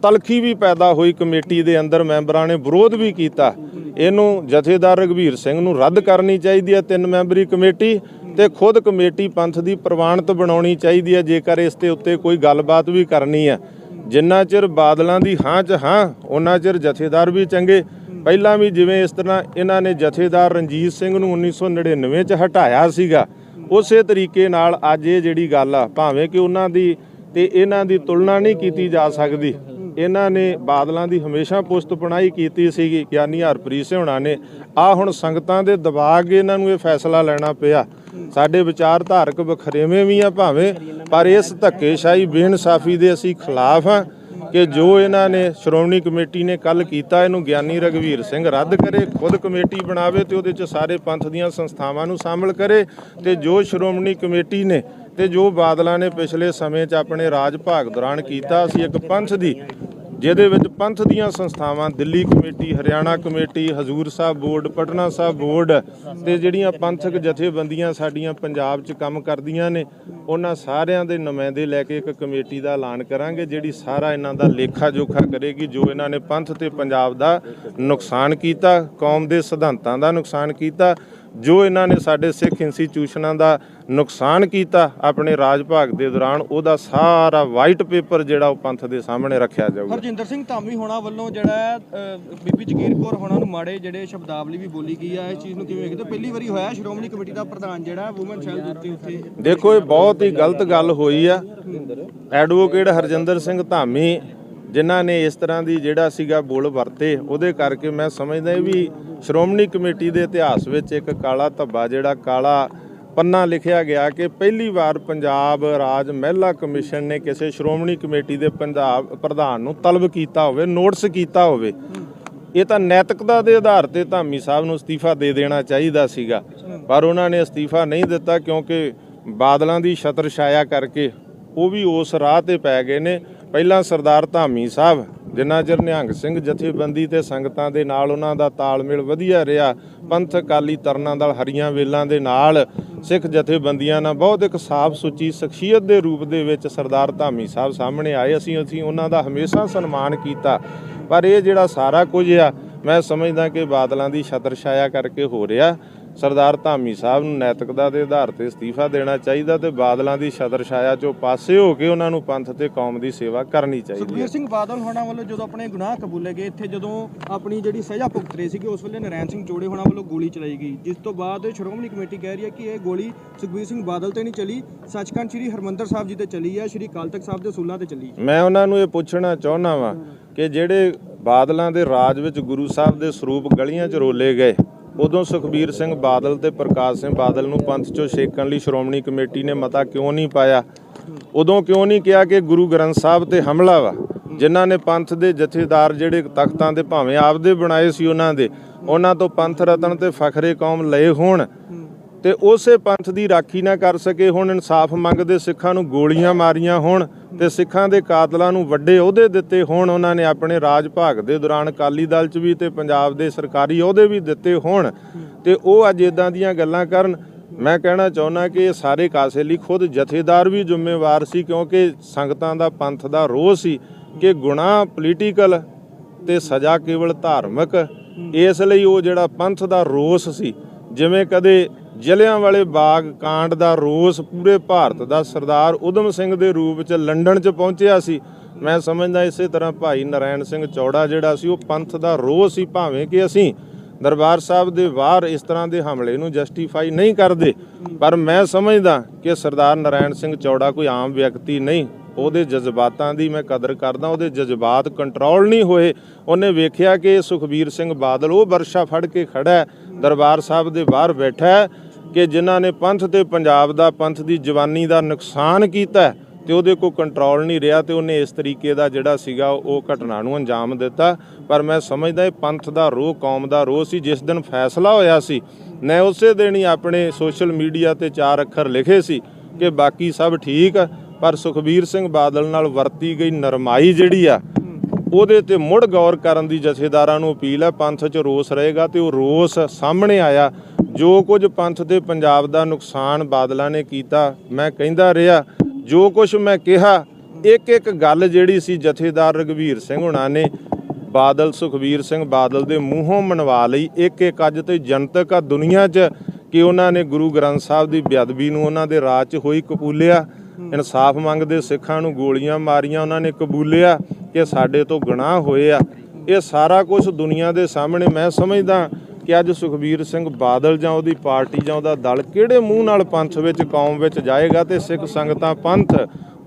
ਤਲਖੀ ਵੀ ਪੈਦਾ ਹੋਈ ਕਮੇਟੀ ਦੇ ਅੰਦਰ ਮੈਂਬਰਾਂ ਨੇ ਵਿਰੋਧ ਵੀ ਕੀਤਾ। ਇਹਨੂੰ ਜਥੇਦਾਰ ਰਗਵੀਰ ਸਿੰਘ ਨੂੰ ਰੱਦ ਕਰਨੀ ਚਾਹੀਦੀ ਹੈ ਤਿੰਨ ਮੈਂਬਰੀ ਕਮੇਟੀ ਤੇ ਖੁਦ ਕਮੇਟੀ ਪੰਥ ਦੀ ਪ੍ਰਵਾਨਿਤ ਬਣਾਉਣੀ ਚਾਹੀਦੀ ਹੈ, ਜੇਕਰ ਇਸ ਤੇ ਉੱਤੇ ਕੋਈ ਗੱਲਬਾਤ ਵੀ ਕਰਨੀ ਹੈ। ਜਿੰਨਾ ਚਿਰ ਬਾਦਲਾਂ ਦੀ ਹਾਂ ਚ ਹਾਂ ਉਹਨਾਂ ਚਿਰ ਜਥੇਦਾਰ ਵੀ ਚੰਗੇ। ਪਹਿਲਾਂ ਵੀ ਜਿਵੇਂ ਇਸ ਤਰ੍ਹਾਂ ਇਹਨਾਂ ਨੇ ਜਥੇਦਾਰ ਰਣਜੀਤ ਸਿੰਘ ਨੂੰ 1999 ਚ ਹਟਾਇਆ ਸੀਗਾ। ਉਸੇ ਤਰੀਕੇ ਨਾਲ ਅੱਜ ਇਹ ਜਿਹੜੀ ਗੱਲ ਆ, ਭਾਵੇਂ ਕਿ ਉਹਨਾਂ ਦੀ ਤੇ ਇਹਨਾਂ ਦੀ ਤੁਲਨਾ ਨਹੀਂ ਕੀਤੀ ਜਾ ਸਕਦੀ, ਇਹਨਾਂ ਨੇ ਬਾਦਲਾਂ ਦੀ ਹਮੇਸ਼ਾ ਪੁਸਤ ਪਣਾਈ ਕੀਤੀ ਸੀਗੀ ਗਿਆਨੀ ਹਰਪ੍ਰੀਤ ਸਿੰਘ ਹੋਣਾ ਨੇ, ਆ ਹੁਣ ਸੰਗਤਾਂ ਦੇ ਦਬਾਅ ਅੱਗੇ ਇਹਨਾਂ ਨੂੰ ਇਹ ਫੈਸਲਾ ਲੈਣਾ ਪਿਆ। ਸਾਡੇ ਵਿਚਾਰਧਾਰਕ ਵਖਰੇਵੇਂ ਵੀ ਆ ਭਾਵੇਂ, ਪਰ ਇਸ ਧੱਕੇਸ਼ਾਹੀ ਬੇਇਨਸਾਫੀ ਦੇ ਅਸੀਂ ਖਿਲਾਫ ਆ। ਕਿ ਜੋ ਇਹਨਾਂ ਨੇ ਸ਼੍ਰੋਮਣੀ ਕਮੇਟੀ ਨੇ ਕੱਲ ਕੀਤਾ, ਇਹਨੂੰ ਗਿਆਨੀ ਰਗਵੀਰ ਸਿੰਘ ਰੱਦ ਕਰੇ, ਖੁਦ ਕਮੇਟੀ ਬਣਾਵੇ ਤੇ ਉਹਦੇ ਚ ਸਾਰੇ ਪੰਥ ਦੀਆਂ ਸੰਸਥਾਵਾਂ ਨੂੰ ਸ਼ਾਮਲ ਕਰੇ ਤੇ ਜੋ ਸ਼੍ਰੋਮਣੀ ਕਮੇਟੀ ਨੇ ਤੇ ਜੋ ਬਾਦਲਾਂ ਨੇ ਪਿਛਲੇ ਸਮੇਂ 'ਚ ਆਪਣੇ ਰਾਜ ਭਾਗ ਦੌਰਾਨ ਕੀਤਾ ਸੀ ਇੱਕ ਪੰਥ ਦੀ ਜਿਹਦੇ ਵਿੱਚ ਪੰਥ ਦੀਆਂ ਸੰਸਥਾਵਾਂ, Delhi committee, Haryana committee, Hazur Sahib board, Patna Sahib board ਤੇ ਜਿਹੜੀਆਂ ਪੰਥਕ ਜਥੇਬੰਦੀਆਂ ਸਾਡੀਆਂ ਪੰਜਾਬ 'ਚ ਕੰਮ ਕਰਦੀਆਂ ਨੇ, ਉਹਨਾਂ ਸਾਰਿਆਂ ਦੇ ਨੁਮਾਇੰਦੇ ਲੈ ਕੇ ਇੱਕ ਕਮੇਟੀ ਦਾ ਐਲਾਨ ਕਰਾਂਗੇ, ਜਿਹੜੀ ਸਾਰਾ ਇਹਨਾਂ ਦਾ ਲੇਖਾ ਜੋਖਾ ਕਰੇਗੀ, ਜੋ ਇਹਨਾਂ ਨੇ ਪੰਥ ਤੇ ਪੰਜਾਬ ਦਾ ਨੁਕਸਾਨ ਕੀਤਾ, ਕੌਮ ਦੇ ਸਿਧਾਂਤਾਂ ਦਾ ਨੁਕਸਾਨ ਕੀਤਾ ਜੋ ਇਹਨਾਂ ਨੇ ਸਾਡੇ ਸਿੱਖ ਇੰਸਟੀਚਿਊਸ਼ਨਾਂ ਦਾ ਨੁਕਸਾਨ ਕੀਤਾ ਆਪਣੇ ਰਾਜ ਭਾਗ ਦੇ ਦੌਰਾਨ ਉਹਦਾ ਸਾਰਾ ਵਾਈਟ ਪੇਪਰ ਜਿਹੜਾ ਉਹ ਪੰਥ ਦੇ ਸਾਹਮਣੇ ਰੱਖਿਆ ਜਾਊਗਾ। ਹਰਜਿੰਦਰ ਸਿੰਘ ਧਾਮੀ ਹੋਣਾ ਵੱਲੋਂ ਜਿਹੜਾ ਬੀਬੀ ਜਗੀਰ ਕੌਰ ਹੋਣਾ ਨੂੰ ਮਾੜੇ ਜਿਹੜੇ ਸ਼ਬਦਾਵਲੀ ਵੀ ਬੋਲੀ ਗਈ ਆ ਇਸ ਚੀਜ਼ ਨੂੰ ਕਿਵੇਂ ਵੇਖਦੇ? ਪਹਿਲੀ ਵਾਰੀ ਹੋਇਆ ਸ਼੍ਰੋਮਣੀ ਕਮੇਟੀ ਦਾ ਪ੍ਰਧਾਨ ਜਿਹੜਾ ਵੂਮਨ ਸੈੱਲ ਦੇ ਉੱਤੇ ਉੱਥੇ। ਦੇਖੋ ਇਹ ਬਹੁਤ ਹੀ ਗਲਤ ਗੱਲ ਹੋਈ ਆ। ਐਡਵੋਕੇਟ ਹਰਜਿੰਦਰ ਸਿੰਘ ਧਾਮੀ ਜਿਨ੍ਹਾਂ ਨੇ ਇਸ ਤਰ੍ਹਾਂ ਦੀ ਜਿਹੜਾ ਸੀਗਾ ਬੋਲ ਵਰਤੇ, ਉਹਦੇ ਕਰਕੇ ਮੈਂ ਸਮਝਦਾ ਵੀ ਸ਼੍ਰੋਮਣੀ ਕਮੇਟੀ ਦੇ ਇਤਿਹਾਸ ਵਿੱਚ ਇੱਕ ਕਾਲਾ ਧੱਬਾ, ਜਿਹੜਾ ਕਾਲਾ ਪੰਨਾ ਲਿਖਿਆ ਗਿਆ ਕਿ ਪਹਿਲੀ ਵਾਰ ਪੰਜਾਬ ਰਾਜ ਮਹਿਲਾ ਕਮਿਸ਼ਨ ਨੇ ਕਿਸੇ ਸ਼੍ਰੋਮਣੀ ਕਮੇਟੀ ਦੇ ਪੰਜਾਬ ਪ੍ਰਧਾਨ ਨੂੰ ਤਲਬ ਕੀਤਾ ਹੋਵੇ, ਨੋਟਿਸ ਕੀਤਾ ਹੋਵੇ, ਇਹ ਤਾਂ ਨੈਤਿਕਤਾ ਦੇ ਆਧਾਰ ਤੇ ਧਾਮੀ ਸਾਹਿਬ ਨੂੰ ਅਸਤੀਫਾ ਦੇ ਦੇਣਾ ਚਾਹੀਦਾ ਸੀਗਾ। ਪਰ ਉਹਨਾਂ ਨੇ ਅਸਤੀਫਾ ਨਹੀਂ ਦਿੱਤਾ ਕਿਉਂਕਿ ਬਾਦਲਾਂ ਦੀ ਛਤਰ ਛਾਇਆ ਕਰਕੇ ਉਹ ਵੀ ਉਸ ਰਾਹ ਤੇ ਪੈ ਗਏ ਨੇ। ਪਹਿਲਾਂ ਸਰਦਾਰ ਧਾਮੀ ਸਾਹਿਬ, ਜਿੰਨਾ ਚਿਰ ਨਿਹੰਗ ਸਿੰਘ ਜਥੇਬੰਦੀ ਤੇ ਸੰਗਤਾਂ ਦੇ ਨਾਲ ਉਹਨਾਂ ਦਾ ਤਾਲਮੇਲ ਵਧੀਆ ਰਿਹਾ, ਪੰਥ ਅਕਾਲੀ ਤਰਨਾਂ ਦਲ ਹਰੀਆਂ ਵੇਲਾਂ ਦੇ ਨਾਲ ਸਿੱਖ ਜਥੇਬੰਦੀਆਂ ਨਾਲ ਬਹੁਤ ਇੱਕ ਸਾਫ਼ ਸੁੱਚੀ ਸ਼ਖਸੀਅਤ ਦੇ ਰੂਪ ਦੇ ਵਿੱਚ ਸਰਦਾਰ ਧਾਮੀ ਸਾਹਿਬ ਸਾਹਮਣੇ ਆਏ। ਅਸੀਂ ਅਸੀਂ ਉਹਨਾਂ ਦਾ ਹਮੇਸ਼ਾ ਸਨਮਾਨ ਕੀਤਾ। ਪਰ ਇਹ ਜਿਹੜਾ ਸਾਰਾ ਕੁਝ ਆ, ਮੈਂ ਸਮਝਦਾ ਕਿ ਬਾਦਲਾਂ ਦੀ ਛਤਰ ਛਾਇਆ ਕਰਕੇ ਹੋ ਰਿਹਾ। ਸਰਦਾਰ ਧਾਮੀ ਸਾਹਿਬ ਨੂੰ ਨੈਤਿਕਤਾ ਦੇ ਆਧਾਰ ਤੇ ਅਸਤੀਫਾ ਦੇਣਾ ਚਾਹੀਦਾ ਤੇ ਬਾਦਲਾਂ ਦੀ ਛਤਰ ਛਾਇਆ ਚੋਂ ਪਾਸੇ ਹੋ ਕੇ ਉਹਨਾਂ ਨੂੰ ਪੰਥ ਤੇ ਕੌਮ ਦੀ ਸੇਵਾ ਕਰਨੀ ਚਾਹੀਦੀ ਹੈ। ਸੁਖਬੀਰ ਸਿੰਘ ਬਾਦਲ ਹੋਣਾ ਵੱਲੋਂ ਜਦੋਂ ਆਪਣੇ ਗੁਨਾਹ ਕਬੂਲੇ ਗਏ ਇੱਥੇ ਜਦੋਂ ਆਪਣੀ ਜਿਹੜੀ ਸਜ਼ਾ ਭੁਗਤ ਰਹੇ ਸੀਗੇ ਉਸ ਵੇਲੇ ਨਰੈਣ ਸਿੰਘ ਚੋੜੇ ਹੋਣਾ ਵੱਲੋਂ ਗੋਲੀ ਚਲਾਈ ਗਈ। ਜਿਸ ਤੋਂ ਬਾਅਦ ਸ਼੍ਰੋਮਣੀ ਕਮੇਟੀ ਕਹਿ ਰਹੀ ਹੈ ਕਿ ਇਹ ਗੋਲੀ ਸੁਖਬੀਰ ਸਿੰਘ ਬਾਦਲ ਤੇ ਨਹੀਂ ਚਲੀ ਸੱਚਖੰਡ ਸ੍ਰੀ ਹਰਮੰਦਰ ਸਾਹਿਬ ਜੀ ਤੇ ਚੱਲੀ ਹੈ ਸ੍ਰੀ ਅਕਾਲ ਤਖਤ ਸਾਹਿਬ ਦੇ ਅਸੂਲਾਂ ਤੇ ਚੱਲੀ ਮੈਂ ਉਹਨਾਂ ਨੂੰ ਇਹ ਪੁੱਛਣਾ ਚਾਹੁੰਦਾ ਵਾਂ ਕਿ ਜਿਹੜੇ ਬਾਦਲਾਂ ਦੇ ਰਾਜ ਵਿੱਚ ਗੁਰੂ ਸਾਹਿਬ ਦੇ ਸਰੂਪ ਗਲੀਆਂ 'ਚ ਰੋਲੇ ਗਏ ਉਦੋਂ ਸੁਖਬੀਰ ਸਿੰਘ ਬਾਦਲ ਤੇ ਪ੍ਰਕਾਸ਼ ਸਿੰਘ ਬਾਦਲ ਨੂੰ ਪੰਥ 'ਚੋਂ ਛੇਕਣ ਲਈ ਸ਼੍ਰੋਮਣੀ ਕਮੇਟੀ ਨੇ ਮਤਾ ਕਿਉਂ ਨਹੀਂ ਪਾਇਆ? ਉਦੋਂ ਕਿਉਂ ਨਹੀਂ ਕਿਹਾ ਕਿ ਗੁਰੂ ਗ੍ਰੰਥ ਸਾਹਿਬ ਤੇ ਹਮਲਾ ਵਾ? ਜਿਨ੍ਹਾਂ ਨੇ ਪੰਥ ਦੇ ਜਥੇਦਾਰ ਜਿਹੜੇ ਤਖਤਾਂ ਦੇ ਭਾਵੇਂ ਆਪਦੇ ਬਣਾਏ ਸੀ ਉਹਨਾਂ ਦੇ, ਉਹਨਾਂ ਤੋਂ ਪੰਥ ਰਤਨ ਤੇ ਫਖਰੇ ਕੌਮ ਲਏ ਹੋਣ। ਤੇ ਉਸੇ ਪੰਥ ਦੀ ਰਾਖੀ ਨਾ ਕਰ ਸਕੇ, ਹੁਣ ਇਨਸਾਫ ਮੰਗਦੇ ਸਿੱਖਾਂ ਨੂੰ ਗੋਲੀਆਂ ਮਾਰੀਆਂ ਹੋਣ ਤੇ ਸਿੱਖਾਂ ਦੇ ਕਾਤਲਾਂ ਨੂੰ ਵੱਡੇ ਅਹੁਦੇ ਦਿੱਤੇ ਹੋਣ, ਉਹਨਾਂ ਨੇ ਆਪਣੇ ਰਾਜ ਭਾਗ ਦੇ ਦੌਰਾਨ ਅਕਾਲੀ ਦਲ 'ਚ ਵੀ ਤੇ ਪੰਜਾਬ ਦੇ ਸਰਕਾਰੀ ਅਹੁਦੇ ਵੀ ਦਿੱਤੇ ਹੋਣ ਤੇ ਉਹ ਅੱਜ ਇਦਾਂ ਦੀਆਂ ਗੱਲਾਂ ਕਰਨ। ਮੈਂ ਕਹਿਣਾ ਚਾਹੁੰਦਾ ਕਿ ਇਹ ਸਾਰੇ ਕਾਸੇ ਲਈ ਖੁਦ ਜਥੇਦਾਰ ਵੀ ਜ਼ਿੰਮੇਵਾਰ ਸੀ, ਕਿਉਂਕਿ ਸੰਗਤਾਂ ਦਾ ਪੰਥ ਦਾ ਰੋਹ ਸੀ ਕਿ ਗੁਨਾਹ ਪੋਲੀਟੀਕਲ ਤੇ ਸਜ਼ਾ ਕੇਵਲ ਧਾਰਮਿਕ, ਇਸ ਲਈ ਉਹ ਜਿਹੜਾ ਪੰਥ ਦਾ ਰੋਸ ਸੀ, ਜਿਵੇਂ ਕਦੇ ਜਲਿਆਂ ਵਾਲੇ ਬਾਗ ਕਾਂਡ ਦਾ ਰੋਸ ਪੂਰੇ ਭਾਰਤ ਦਾ ਸਰਦਾਰ ਉਦਮ ਸਿੰਘ ਦੇ ਰੂਪ 'ਚ ਲੰਡਨ 'ਚ ਪਹੁੰਚਿਆ ਸੀ। ਮੈਂ ਸਮਝਦਾ ਇਸੇ ਤਰ੍ਹਾਂ ਭਾਈ ਨਰਾਇਣ ਸਿੰਘ ਚੌੜਾ ਜਿਹੜਾ ਸੀ, ਉਹ ਪੰਥ ਦਾ ਰੋਸ ਸੀ ਭਾਵੇਂ ਕਿ ਅਸੀਂ ਦਰਬਾਰ ਸਾਹਿਬ ਦੇ ਬਾਹਰ ਇਸ ਤਰ੍ਹਾਂ ਦੇ ਹਮਲੇ ਨੂੰ ਜਸਟੀਫਾਈ ਨਹੀਂ ਕਰਦੇ, ਪਰ ਮੈਂ ਸਮਝਦਾ ਕਿ ਸਰਦਾਰ ਨਰਾਇਣ ਸਿੰਘ ਚੌੜਾ ਕੋਈ ਆਮ ਵਿਅਕਤੀ ਨਹੀਂ। ਉਹਦੇ ਜਜ਼ਬਾਤਾਂ ਦੀ ਮੈਂ ਕਦਰ ਕਰਦਾ, ਉਹਦੇ ਜਜ਼ਬਾਤ ਕੰਟਰੋਲ ਨਹੀਂ ਹੋਏ। ਉਹਨੇ ਵੇਖਿਆ ਕਿ ਸੁਖਬੀਰ ਸਿੰਘ ਬਾਦਲ ਉਹ ਵਰਸ਼ਾ ਫੜ ਕੇ ਖੜਾ ਦਰਬਾਰ ਸਾਹਿਬ ਦੇ ਬਾਹਰ ਬੈਠਾ ਕਿ ਜਿਨ੍ਹਾਂ ਨੇ ਪੰਥ ਤੇ ਪੰਜਾਬ ਦਾ, ਪੰਥ ਦੀ ਜਵਾਨੀ ਦਾ ਨੁਕਸਾਨ ਕੀਤਾ ਹੈ ਤੇ ਉਹਦੇ ਕੋ ਕੰਟਰੋਲ ਨਹੀਂ ਰਿਹਾ ਤੇ ਉਹਨੇ ਇਸ ਤਰੀਕੇ ਦਾ ਜਿਹੜਾ ਸੀਗਾ ਉਹ ਘਟਨਾ ਨੂੰ ਅੰਜਾਮ ਦਿੱਤਾ। ਪਰ ਮੈਂ ਸਮਝਦਾ ਇਹ ਪੰਥ ਦਾ ਰੋਹ ਕੌਮ ਦਾ ਰੋਹ ਸੀ। ਜਿਸ ਦਿਨ ਫੈਸਲਾ ਹੋਇਆ ਸੀ, ਮੈਂ ਉਸੇ ਦਿਨ ਹੀ ਆਪਣੇ ਸੋਸ਼ਲ ਮੀਡੀਆ ਤੇ ਚਾਰ ਅੱਖਰ ਲਿਖੇ ਸੀ ਕਿ ਬਾਕੀ ਸਭ ਠੀਕ ਆ, ਪਰ ਸੁਖਬੀਰ ਸਿੰਘ ਬਾਦਲ ਨਾਲ ਵਰਤੀ ਗਈ ਨਰਮਾਈ ਜਿਹੜੀ ਆ, ਉਹਦੇ ਤੇ ਮੁੜ ਗੌਰ ਕਰਨ ਦੀ ਜਥੇਦਾਰਾਂ ਨੂੰ ਅਪੀਲ ਹੈ ਪੰਥ 'ਚ ਰੋਸ ਰਹੇਗਾ ਤੇ ਉਹ ਰੋਸ ਸਾਹਮਣੇ ਆਇਆ। ਜੋ ਕੁਝ ਪੰਥ ਤੇ ਪੰਜਾਬ ਦਾ ਨੁਕਸਾਨ ਬਾਦਲਾਂ ਨੇ ਕੀਤਾ, ਮੈਂ ਕਹਿੰਦਾ ਰਿਹਾ, ਜੋ ਕੁਝ ਮੈਂ ਕਿਹਾ ਇੱਕ ਇੱਕ ਗੱਲ ਜਿਹੜੀ ਸੀ ਜਥੇਦਾਰ ਰਗਵੀਰ ਸਿੰਘ ਹੁਣਾਂ ਨੇ, ਬਾਦਲ ਸੁਖਬੀਰ ਸਿੰਘ ਬਾਦਲ ਦੇ ਮੂੰਹੋਂ ਮਨਵਾ ਲਈ ਇੱਕ ਇੱਕ ਅੱਜ ਤੇ ਜਨਤਕ ਆ ਦੁਨੀਆ 'ਚ, ਕਿ ਉਹਨਾਂ ਨੇ ਗੁਰੂ ਗ੍ਰੰਥ ਸਾਹਿਬ ਦੀ ਬੇਅਦਬੀ ਨੂੰ ਉਹਨਾਂ ਦੇ ਰਾਜ 'ਚ ਹੋਈ ਕਬੂਲਿਆ, ਇਨਸਾਫ ਮੰਗਦੇ ਸਿੱਖਾਂ ਨੂੰ ਗੋਲੀਆਂ ਮਾਰੀਆਂ ਉਹਨਾਂ ਨੇ ਕਬੂਲਿਆ ਕਿ ਸਾਡੇ ਤੋਂ ਗੁਨਾਹ ਹੋਏ ਆ। ਇਹ ਸਾਰਾ ਕੁਝ ਦੁਨੀਆ ਦੇ ਸਾਹਮਣੇ ਮੈਂ ਸਮਝਦਾ ਕਿ ਅੱਜ ਸੁਖਬੀਰ ਸਿੰਘ ਬਾਦਲ ਜਾਂ ਉਹਦੀ ਪਾਰਟੀ ਜਾਂ ਉਹਦਾ ਦਲ ਕਿਹੜੇ ਮੂੰਹ ਨਾਲ ਪੰਥ ਵਿੱਚ, ਕੌਮ ਵਿੱਚ ਜਾਏਗਾ ਤੇ ਸਿੱਖ ਸੰਗਤਾਂ, ਪੰਥ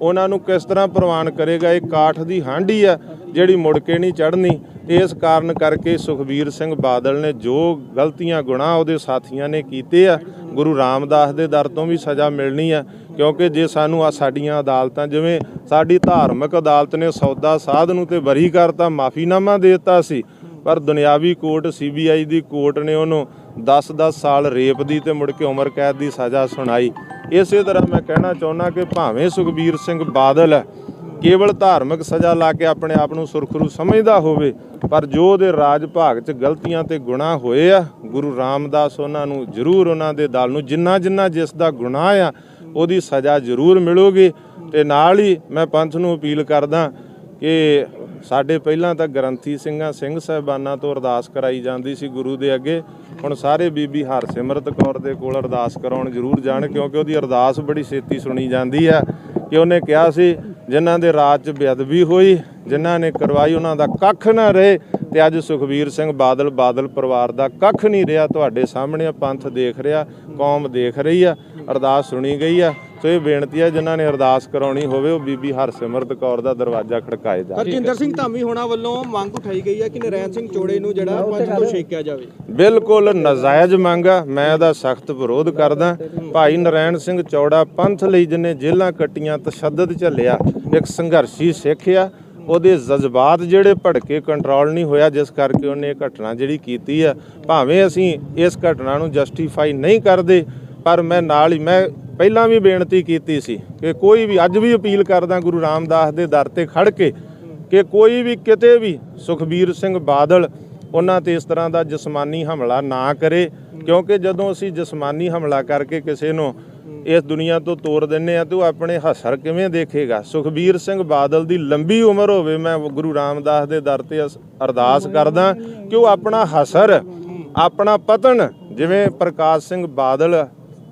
ਉਹਨਾਂ ਨੂੰ ਕਿਸ ਤਰ੍ਹਾਂ ਪ੍ਰਵਾਨ ਕਰੇਗਾ? ਇਹ ਕਾਠ ਦੀ ਹਾਂਡੀ ਆ ਜਿਹੜੀ ਮੁੜ ਕੇ ਨਹੀਂ ਚੜ੍ਹਨੀ। ਇਸ ਕਾਰਨ ਕਰਕੇ ਸੁਖਬੀਰ ਸਿੰਘ ਬਾਦਲ ਨੇ ਜੋ ਗਲਤੀਆਂ ਗੁਨਾਹ ਉਹਦੇ ਸਾਥੀਆਂ ਨੇ ਕੀਤੇ ਆ, ਗੁਰੂ ਰਾਮਦਾਸ ਦੇ ਦਰ ਤੋਂ ਵੀ ਸਜ਼ਾ ਮਿਲਣੀ ਆ, ਕਿਉਂਕਿ ਜੇ ਸਾਨੂੰ ਆ ਸਾਡੀਆਂ ਅਦਾਲਤਾਂ, ਜਿਵੇਂ ਸਾਡੀ ਧਾਰਮਿਕ ਅਦਾਲਤ ਨੇ ਸੌਦਾ ਸਾਧ ਨੂੰ ਤੇ ਬਰੀ ਕਰਤਾ, ਮਾਫੀਨਾਮਾ ਦੇ ਦਿੱਤਾ ਸੀ ਪਰ ਦੁਨਿਆਵੀ ਕੋਰਟ ਸੀਬੀਆਈ ਦੀ ਕੋਰਟ ਨੇ ਉਹਨੂੰ 10-10 ਸਾਲ ਰੇਪ ਦੀ ਤੇ ਮੁੜ ਕੇ ਉਮਰ ਕੈਦ ਦੀ ਸਜ਼ਾ ਸੁਣਾਈ। ਇਸੇ ਤਰ੍ਹਾਂ ਮੈਂ ਕਹਿਣਾ ਚਾਹੁੰਦਾ ਕਿ ਭਾਵੇਂ ਸੁਖਬੀਰ ਸਿੰਘ ਬਾਦਲ ਕੇਵਲ ਧਾਰਮਿਕ ਸਜ਼ਾ ਲਾ ਕੇ ਆਪਣੇ ਆਪ ਨੂੰ ਸੁਰਖਰੂ ਸਮਝਦਾ ਹੋਵੇ, ਪਰ ਜੋ ਉਹਦੇ ਰਾਜ ਭਾਗ 'ਚ ਗਲਤੀਆਂ ਤੇ ਗੁਨਾਹ ਹੋਏ ਆ, ਗੁਰੂ ਰਾਮਦਾਸ ਉਹਨਾਂ ਨੂੰ ਜ਼ਰੂਰ ਉਹਨਾਂ ਦੇ ਦਲ ਨੂੰ ਜਿੰਨਾ ਜਿੰਨਾ ਜਿਸ ਦਾ ਗੁਨਾਹ ਆ, ਉਹਦੀ ਸਜ਼ਾ ਜ਼ਰੂਰ ਮਿਲੂਗੀ। ਤੇ ਨਾਲ ਹੀ ਮੈਂ ਪੰਥ ਨੂੰ ਅਪੀਲ ਕਰਦਾ ਕਿ ਸਾਡੇ ਪਹਿਲਾਂ ਤਾਂ ਗ੍ਰੰਥੀ ਸਿੰਘਾਂ, ਸਿੰਘ ਸਾਹਿਬਾਨਾਂ ਤੋਂ ਅਰਦਾਸ ਕਰਾਈ ਜਾਂਦੀ ਸੀ ਗੁਰੂ ਦੇ ਅੱਗੇ। ਹੁਣ ਸਾਰੇ ਬੀਬੀ ਹਰਸਿਮਰਤ ਕੌਰ ਦੇ ਕੋਲ ਅਰਦਾਸ ਕਰਾਉਣ ਜ਼ਰੂਰ ਜਾਣ, ਕਿਉਂਕਿ ਉਹਦੀ ਅਰਦਾਸ ਬੜੀ ਛੇਤੀ ਸੁਣੀ ਜਾਂਦੀ ਆ। ਕਿ ਉਹਨੇ ਕਿਹਾ ਸੀ, ਜਿਨ੍ਹਾਂ ਦੇ ਰਾਜ 'ਚ ਬੇਅਦਬੀ ਹੋਈ, ਜਿਨ੍ਹਾਂ ਨੇ ਕਰਵਾਈ, ਉਹਨਾਂ ਦਾ ਕੱਖ ਨਾ ਰਹੇ, ਤੇ ਅੱਜ ਸੁਖਬੀਰ ਸਿੰਘ ਬਾਦਲ ਬਾਦਲ ਪਰਿਵਾਰ ਦਾ ਕੱਖ ਨਹੀਂ ਰਿਹਾ। ਤੁਹਾਡੇ ਸਾਹਮਣੇ ਪੰਥ ਦੇਖ ਰਿਹਾ, ਕੌਮ ਦੇਖ ਰਹੀ ਆ। ਅਰਦਾਸ ਸੁਣੀ ਗਈ ਆ। ਸੋ ਇਹ ਬੇਨਤੀ ਹੈ ਜਿਨ੍ਹਾਂ ਨੇ ਅਰਦਾਸ ਕਰਾਉਣੀ ਹੋਵੇ ਉਹ ਬੀਬੀ ਹਰਸਿਮਰਤ ਕੌਰ ਦਾ ਦਰਵਾਜ਼ਾ ਖੜਕਾਏ ਜਾ ਹਰਜਿੰਦਰ ਸਿੰਘ ਧਾਮੀ ਹੋਣਾ ਵੱਲੋਂ ਮੰਗ ਉਠਾਈ ਗਈ ਹੈ ਕਿ ਨਰੈਣ ਸਿੰਘ ਚੋੜੇ ਨੂੰ ਜਿਹੜਾ ਪੰਥ ਤੋਂ ਛੇਕਿਆ ਜਾਵੇ। ਬਿਲਕੁਲ ਨਜਾਇਜ਼ ਮੰਗ ਆ ਮੈਂ ਇਹਦਾ ਸਖਤ ਵਿਰੋਧ ਕਰਦਾ। ਭਾਈ ਨਰੈਣ ਸਿੰਘ ਚੌੜਾ ਪੰਥ ਲਈ ਜਿਹਨੇ ਜੇਲ੍ਹਾਂ ਕੱਟੀਆਂ ਤਸ਼ੱਦਦ ਝੱਲਿਆ ਇੱਕ ਸੰਘਰਸ਼ੀ ਸਿੱਖ ਆ ਉਹਦੇ ਜਜ਼ਬਾਤ ਜਿਹੜੇ ਭੜਕੇ ਕੰਟਰੋਲ ਨਹੀਂ ਹੋਇਆ ਜਿਸ ਕਰਕੇ ਉਹਨੇ ਇਹ ਘਟਨਾ ਜਿਹੜੀ ਕੀਤੀ ਆ ਭਾਵੇਂ ਅਸੀਂ ਇਸ ਘਟਨਾ ਨੂੰ ਜਸਟੀਫਾਈ ਨਹੀਂ ਕਰਦੇ ਪਰ ਮੈਂ ਨਾਲ ਹੀ, ਮੈਂ ਪਹਿਲਾਂ ਵੀ ਬੇਨਤੀ ਕੀਤੀ ਸੀ ਕਿ ਕੋਈ ਵੀ, ਅੱਜ ਵੀ ਅਪੀਲ ਕਰਦਾ ਗੁਰੂ ਰਾਮਦਾਸ ਦੇ ਦਰ ਤੇ ਖੜ ਕੇ ਕਿ ਕੋਈ ਵੀ ਕਿਤੇ ਵੀ ਸੁਖਬੀਰ ਸਿੰਘ ਬਾਦਲ ਉਹਨਾਂ ਤੇ ਇਸ ਤਰ੍ਹਾਂ ਦਾ ਜਿਸਮਾਨੀ ਹਮਲਾ ਨਾ ਕਰੇ, ਕਿਉਂਕਿ ਜਦੋਂ ਅਸੀਂ ਜਿਸਮਾਨੀ ਹਮਲਾ ਕਰਕੇ ਕਿਸੇ ਨੂੰ ਇਸ ਦੁਨੀਆ ਤੋਂ ਤੋੜ ਦਿੰਨੇ ਆ, ਤੇ ਉਹ ਆਪਣੇ ਹਸਰ ਕਿਵੇਂ ਦੇਖੇਗਾ? ਸੁਖਬੀਰ ਸਿੰਘ ਬਾਦਲ ਦੀ ਲੰਬੀ ਉਮਰ ਹੋਵੇ, ਮੈਂ ਗੁਰੂ ਰਾਮਦਾਸ ਦੇ ਦਰ ਤੇ ਅਸ- ਅਰਦਾਸ ਕਰਦਾ ਕਿ ਉਹ ਆਪਣਾ ਹਸਰ, ਆਪਣਾ ਪਤਨ, ਜਿਵੇਂ ਪ੍ਰਕਾਸ਼ ਸਿੰਘ ਬਾਦਲ